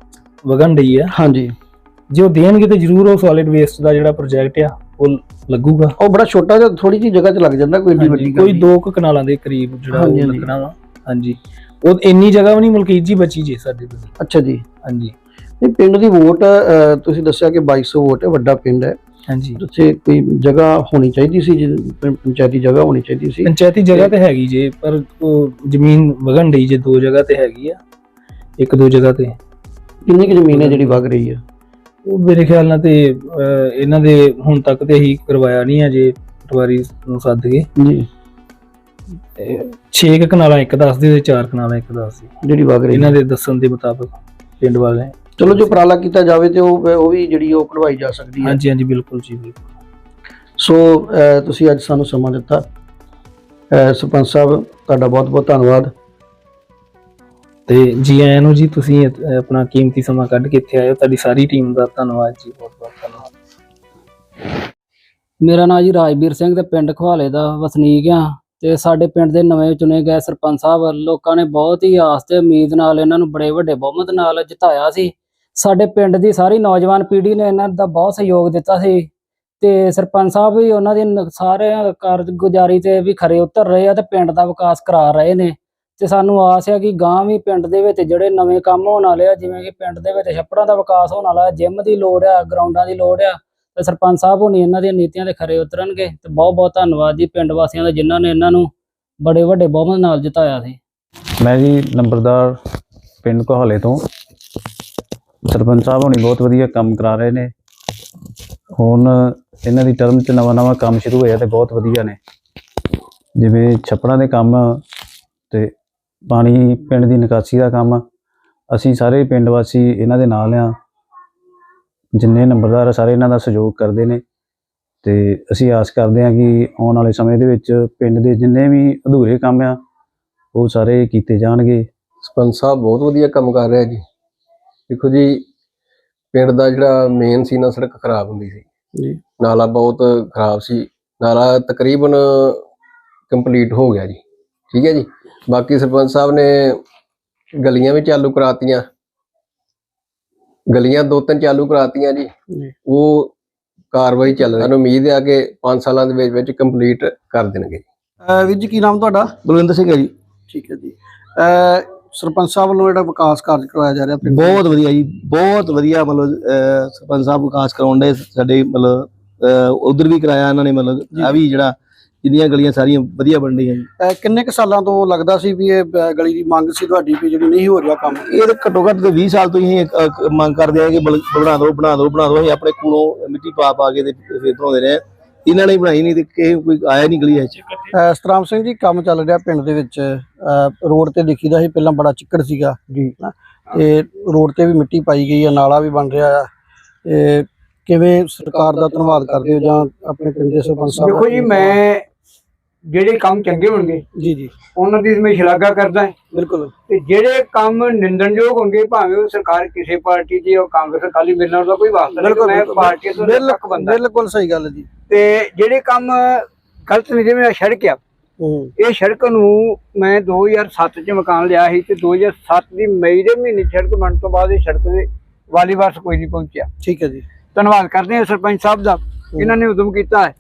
ਵਗਣ ਰਹੀ ਆ ਹਾਂਜੀ। ਜੇ ਉਹ ਦੇਣਗੇ ਤੇ ਜ਼ਰੂਰ ਉਹ ਸੋਲਿਡ ਵੇਸਟ ਦਾ ਜਿਹੜਾ ਪ੍ਰੋਜੈਕਟ ਆ ਉਹ ਲੱਗੂਗਾ। ਉਹ ਬੜਾ ਛੋਟਾ ਜਿਹਾ ਥੋੜੀ ਜਿਹੀ ਜਗ੍ਹਾ 'ਚ ਲੱਗ ਜਾਂਦਾ ਕੋਈ ਏਡੀ ਹਾਂਜੀ, ਵੱਡੀ ਕੋਈ। ਦੋ ਕੁ ਕਨਾਲਾਂ ਦੇ ਕਰੀਬ ਜਿਹੜਾ ਹਾਂਜੀ, ਉਹ ਹਾਂਜੀ। ਲੱਗਣਾ ਵਾ। ਹਾਂਜੀ। ਉਹ ਇੰਨੀ ਜਗ੍ਹਾ ਵੀ ਨਹੀਂ ਮਲਕੀਤ ਜੀ ਬਚੀ ਜੇ ਸਾਡੇ ਕੋਲ। ਅੱਛਾ ਜੀ। ਹਾਂਜੀ। ਇਹ ਪਿੰਡ ਦੀ ਵੋਟ ਅਹ, ਤੁਸੀਂ ਦੱਸਿਆ ਕਿ 2200 ਵੋਟ ਹੈ ਵੱਡਾ ਪਿੰਡ ਹੈ। ਹਾਂਜੀ। ਉੱਥੇ ਕੋਈ ਜਗ੍ਹਾ ਹੋਣੀ ਚਾਹੀਦੀ ਸੀ ਜਿਹਦੇ- ਪੰ- ਪੰਚਾਇਤੀ ਜਗ੍ਹਾ ਹੋਣੀ ਚਾਹੀਦੀ ਸੀ? ਪੰਚਾਇਤੀ ਜਗ੍ਹਾ ਤੇ ਹੈਗੀ ਜੇ ਪਰ ਉਹ ਜ਼ਮੀਨ ਵਗਣ ਡਈ ਜੇ ਦੋ ਜਗ੍ਹਾ ਤੇ ਹੈਗੀ ਆ। ਇੱਕ ਦੋ ਜਗ੍ਹਾ ਤੇ। ਕਿੰਨੀ ਕੁ ਜ਼ਮੀਨ ਹੈ ਜਿਹੜੀ ਵਗ ਰਹੀ ਹੈ ਉਹ ਮੇਰੇ ਖਿਆਲ ਨਾਲ ਤੇ ਇਹਨਾਂ ਦੇ ਹੁਣ ਤੱਕ ਤੇ ਹੀ ਕਰਵਾਇਆ ਨਹੀਂ ਹੈ ਜੇ ਪਟਵਾਰੀ ਨੂੰ ਸੱਦ ਕੇ। ਜੀ। 6 ਕਨਾਲਾਂ ਇੱਕ ਦੱਸਦੇ ਤੇ 4 ਕਨਾਲਾਂ ਇੱਕ ਦੱਸਦੇ ਜਿਹੜੀ ਵਗ ਰਹੀ ਇਹਨਾਂ ਦੇ ਦੱਸਣ ਦੇ ਮੁਤਾਬਕ ਪਿੰਡ ਵਾਲੇ ਚਲੋ ਜੋ ਉਪਰਾਲਾ ਕੀਤਾ ਜਾਵੇ ਤੇ ਉਹ ਉਹ ਵੀ ਜਿਹੜੀ ਉਹ ਕਢਵਾਈ ਜਾ ਸਕਦੀ ਹੈ। ਹਾਂਜੀ ਹਾਂਜੀ ਬਿਲਕੁਲ ਜੀ ਬਿਲਕੁਲ। ਸੋ ਤੁਸੀਂ ਅੱਜ ਸਾਨੂੰ ਸਮਾਂ ਦਿੱਤਾ। ਸਰਪੰਚ ਸਾਹਿਬ ਤੁਹਾਡਾ ਬਹੁਤ ਬਹੁਤ ਧੰਨਵਾਦ। ਤੇ ਜੀ ਆਇਆਂ ਨੂੰ ਜੀ ਤੁਸੀਂ ਅਹ, ਆਪਣਾ ਕੀਮਤੀ ਸਮਾਂ ਕੱਢ ਕੇ ਇੱਥੇ ਆਏ ਹੋ ਤੁਹਾਡੀ ਸਾਰੀ ਟੀਮ ਦਾ ਧੰਨਵਾਦ ਜੀ ਬਹੁਤ ਬਹੁਤ ਧੰਨਵਾਦ। ਮੇਰਾ ਨਾਮ ਜੀ ਰਾਜਵੀਰ ਸਿੰਘ ਤੇ ਪਿੰਡ ਖਵਾਲੇ ਦਾ ਵਸਨੀਕ ਆ ਤੇ ਸਾਡੇ ਪਿੰਡ ਦੇ ਨਵੇਂ ਚੁਣੇ ਗਏ ਸਰਪੰਚ ਸਾਹਿਬ ਲੋਕਾਂ ਨੇ ਬਹੁਤ ਹੀ ਆਸ ਤੇ ਉਮੀਦ ਨਾਲ ਇਹਨਾਂ ਨੂੰ ਬੜੇ ਵੱਡੇ ਬਹੁਮਤ ਨਾਲ ਜਿਤਾਇਆ ਸੀ। ਸਾਡੇ ਪਿੰਡ ਦੀ ਸਾਰੀ ਨੌਜਵਾਨ ਪੀੜ੍ਹੀ ਨੇ ਇਹਨਾਂ ਦਾ ਬਹੁਤ ਸਹਿਯੋਗ ਦਿੱਤਾ ਸੀ ਤੇ ਸਰਪੰਚ ਸਾਹਿਬ ਵੀ ਉਹਨਾਂ ਦੀ ਨ- ਸਾਰੇ ਕਾਰਜਗੁਜ਼ਾਰੀ ਤੇ ਵੀ ਖਰੇ ਉਤਰ ਰਹੇ ਆ ਤੇ ਪਿੰਡ ਦਾ ਵਿਕਾਸ ਕਰਾ ਰਹੇ ਨੇ। ਤੇ ਸਾਨੂੰ ਆਸ ਹੈ ਕਿ ਗਾਂ ਵੀ ਪਿੰਡ ਦੇ ਵਿੱਚ ਜਿਹੜੇ ਨਵੇਂ ਕੰਮ ਹੋਣ ਵਾਲੇ ਆ, ਜਿਵੇਂ ਕਿ ਪਿੰਡ ਦੇ ਵਿੱਚ ਛੱਪੜਾਂ ਦਾ ਵਿਕਾਸ ਹੋਣ ਵਾਲਾ, ਜਿਮ ਦੀ ਲੋੜ ਆ, ਗਰਾਊਂਡਾਂ ਦੀ ਲੋੜ ਆ, ਤੇ ਸਰਪੰਚ ਸਾਹਿਬ ਹੋਣੀ ਇਹਨਾਂ ਦੀਆਂ ਨੀਤੀਆਂ ਤੇ ਖਰੇ ਉਤਰਨਗੇ, ਤੇ ਬਹੁਤ ਬਹੁਤ ਧੰਨਵਾਦ ਜੀ ਪਿੰਡ ਵਾਸੀਆਂ ਦਾ ਜਿਨ੍ਹਾਂ ਨੇ ਇਹਨਾਂ ਨੂੰ ਬੜੇ ਵੱਡੇ ਬਹੁਮਤ ਨਾਲ ਜਿਤਾਇਆ ਸੀ। ਮੈਂ ਜੀ ਨੰਬਰਦਾਰ ਪਿੰਡ ਕੋਹਾਲੇ ਤੋਂ। ਸਰਪੰਚ ਸਾਹਿਬ ਹੋਣੀ ਬਹੁਤ ਵਧੀਆ ਕੰਮ ਕਰਾ ਰਹੇ ਨੇ। ਹੁਣ ਇਹਨਾਂ ਦੀ ਟਰਮ 'ਚ ਨਵਾਂ ਨਵਾਂ ਕੰਮ ਸ਼ੁਰੂ ਹੋਇਆ ਤੇ ਬਹੁਤ ਵਧੀਆ ਨੇ। ਜਿਵੇਂ ਛੱਪੜਾਂ ਦੇ ਕੰਮ ਪਾਣੀ ਪਿੰਡ ਦੀ ਨਿਕਾਸੀ ਦਾ ਕੰਮ ਅਸੀਂ ਸਾਰੇ ਪਿੰਡ ਵਾਸੀ ਇਹਨਾਂ ਦੇ ਨਾਲ ਆ। ਜਿੰਨੇ ਨੰਬਰਦਾਰ ਆ ਸਾਰੇ ਇਹਨਾਂ ਦਾ ਸਹਿਯੋਗ ਕਰਦੇ ਨੇ। ਤੇ ਅਸੀਂ ਆਸ ਕਰਦੇ ਹਾਂ ਕਿ ਆਉਣ ਵਾਲੇ ਸਮੇਂ ਦੇ ਵਿੱਚ ਪਿੰਡ ਦੇ ਜਿੰਨੇ ਵੀ ਅਧੂਰੇ ਕੰਮ ਆ ਉਹ ਸਾਰੇ ਕੀਤੇ ਜਾਣਗੇ। ਸਰਪੰਚ ਸਾਹਿਬ ਬਹੁਤ ਵਧੀਆ ਕੰਮ ਕਰ ਰਿਹਾ ਜੀ। ਦੇਖੋ ਜੀ ਪਿੰਡ ਦਾ ਜਿਹੜਾ ਮੇਨ ਸੀ ਨਾ ਸੜਕ ਖਰਾਬ ਹੁੰਦੀ ਸੀ। ਜੀ। ਨਾਲਾ ਬਹੁਤ ਖਰਾਬ ਸੀ। ਨਾਲਾ ਤਕਰੀਬਨ ਕੰਪਲੀਟ ਹੋ ਗਿਆ ਜੀ। ਠੀਕ ਹੈ ਜੀ? ਬਾਕੀ ਸਰਪੰਚ ਸਾਹਿਬ ਨੇ ਗਲੀਆਂ ਵੀ ਚਾਲੂ ਕਰਾਤੀਆਂ। ਗਲੀਆਂ ਦੋ ਤਿੰਨ ਚਾਲੂ ਕਰਾਤੀਆਂ ਜੀ। ਉਹ ਕਾਰਵਾਈ ਚੱਲ ਰਹੀ ਸਾਨੂੰ ਉਮੀਦ ਹੈ ਕਿ 5 ਸਾਲਾਂ ਦੇ ਵਿੱਚ ਵਿੱਚ ਕੰਪਲੀਟ ਕਰ ਦੇਣਗੇ ਵੀਰ ਜੀ ਕੀ ਨਾਮ ਤੁਹਾਡਾ? ਬਲਵਿੰਦਰ ਸਿੰਘ ਹੈ ਜੀ। ਠੀਕ ਹੈ ਜੀ। ਸਰਪੰਚ ਸਾਹਿਬ ਵੱਲੋਂ ਜਿਹੜਾ ਵਿਕਾਸ ਕਾਰਜ ਕਰਵਾਇਆ ਜਾ ਰਿਹਾ ਬਹੁਤ ਵਧੀਆ ਜੀ ਬਹੁਤ ਵਧੀਆ ਮਤਲਬ ਸਰਪੰਚ ਸਾਹਿਬ ਵਿਕਾਸ ਕਰਾਉਣ ਦੇ ਸਾਡੇ ਮਤਲਬ ਉਧਰ ਵੀ ਕਰਾਇਆ ਇਹਨਾਂ ਨੇ ਮਤਲਬ ਆ ਵੀ ਜਿਹੜਾ ਜਿੰਨੀਆਂ ਗਲੀਆਂ ਸਾਰੀਆਂ ਵਧੀਆ ਬਣ ਰਹੀਆਂ ਜੀ। ਅਹ ਕਿੰਨੇ ਕੁ ਸਾਲਾਂ ਤੋਂ ਲੱਗਦਾ ਸੀ ਵੀ ਇਹ ਅਹ, ਗਲੀ ਦੀ ਮੰਗ ਸੀ ਤੁਹਾਡੀ ਵੀ ਜਿਹੜੀ ਨਹੀਂ ਹੋ ਰਿਹਾ ਕੰਮ? ਇਹ ਤਾਂ ਘੱਟੋ ਘੱਟ ਤੇ 20 ਸਾਲ ਤੋਂ ਹੀ ਕ- ਮੰਗ ਕਰਦੇ ਆ ਕਿ ਬਲ- ਬਣਾ ਦਿਓ ਬਣਾ ਦਿਓ ਬਣਾ ਦਿਓ। ਅਸੀਂ ਆਪਣੇ ਕੋਲੋਂ ਮਿੱਟੀ ਪਾ ਪਾ ਕੇ ਤੇ ਫਿਰ ਬਣਾਉਂਦੇ ਰਹੇ। ਇਹਨਾਂ ਨੇ ਬਣਾਈ ਨਹੀਂ ਤੇ ਕਿਸੇ ਕੋਈ ਆਇਆ ਨਹੀਂ ਗਲੀ ਵਿੱਚ। ਅਹ, ਸਤਰਾਮ ਸਿੰਘ ਜੀ ਕੰਮ ਚੱਲ ਰਿਹਾ ਪਿੰਡ ਦੇ ਵਿੱਚ। ਅਹ, ਰੋਡ ਤੇ ਦੇਖੀਦਾ ਸੀ ਪਹਿਲਾਂ ਬੜਾ ਚਿੱਕੜ ਸੀਗਾ। ਜੀ। ਤੇ ਰੋਡ ਤੇ ਵੀ ਮਿੱਟੀ ਪਾਈ ਗਈ ਹੈ ਨਾਲਾ ਵੀ ਬਣ ਰਿਹਾ ਆ। ਤੇ ਕਿਵੇਂ ਸਰਕਾਰ ਦਾ ਧੰਨਵਾਦ ਕਰਦੇ ਹੋ ਜਾਂ ਆਪਣੇ ਪਿੰਡ ਦੇ ਸਰਪੰਚ ਸਾਹਿਬ ਦੇਖੋ ਜੀ ਮੈਂ ਜਿਹੜੇ ਕੰਮ ਚੰਗੇ ਹੋਣਗੇ ਜੀ ਜੀ। ਉਹਨਾਂ ਦੀ ਮੈਂ ਸ਼ਲਾਘਾ ਕਰਦਾ ਹਾਂ। ਬਿਲਕੁਲ। ਤੇ ਜਿਹੜੇ ਕੰਮ ਨਿੰਦਣਯੋਗ ਹੋਣਗੇ ਭਾਵੇਂ ਉਹ ਸਰਕਾਰ ਕਿਸੇ ਪਾਰਟੀ ਦੀ ਉਹ ਕਾਂਗਰਸ ਅਕਾਲੀ ਮੇਰੇ ਨਾਲ ਕੋਈ ਵਾਸਤਾ ਨਹੀਂ ਮੈਂ ਪਾਰਟੀ ਤੋਂ ਤੱਕ ਬੰਦਾ। ਬਿਲਕੁਲ ਸਹੀ ਗੱਲ ਜੀ। ਤੇ ਜਿਹੜੇ ਕੰਮ ਗਲਤ ਨਹੀਂ ਜਿਵੇਂ ਸੜਕ ਆ ਇਹ ਸੜਕ ਨੂੰ ਮੈਂ 2007 ਚ ਮਕਾਨ ਲਿਆ ਸੀ ਤੇ 2007 ਦੀ ਮਈ ਦੇ ਮਹੀਨੇ ਸੜਕ ਬਣਨ ਤੋਂ ਬਾਅਦ ਇਹ ਸੜਕ ਦੇ ਵਾਲੀ ਵਾਰਸ ਕੋਈ ਨਹੀਂ ਪਹੁੰਚਿਆ। ਠੀਕ ਹੈ ਜੀ। ਧੰਨਵਾਦ ਕਰਦੇ ਹਾਂ ਸਰਪੰਚ ਸਾਹਿਬ ਦਾ ਇਹਨਾਂ ਨੇ ਉਦਮ ਕੀਤਾ ਹੈ।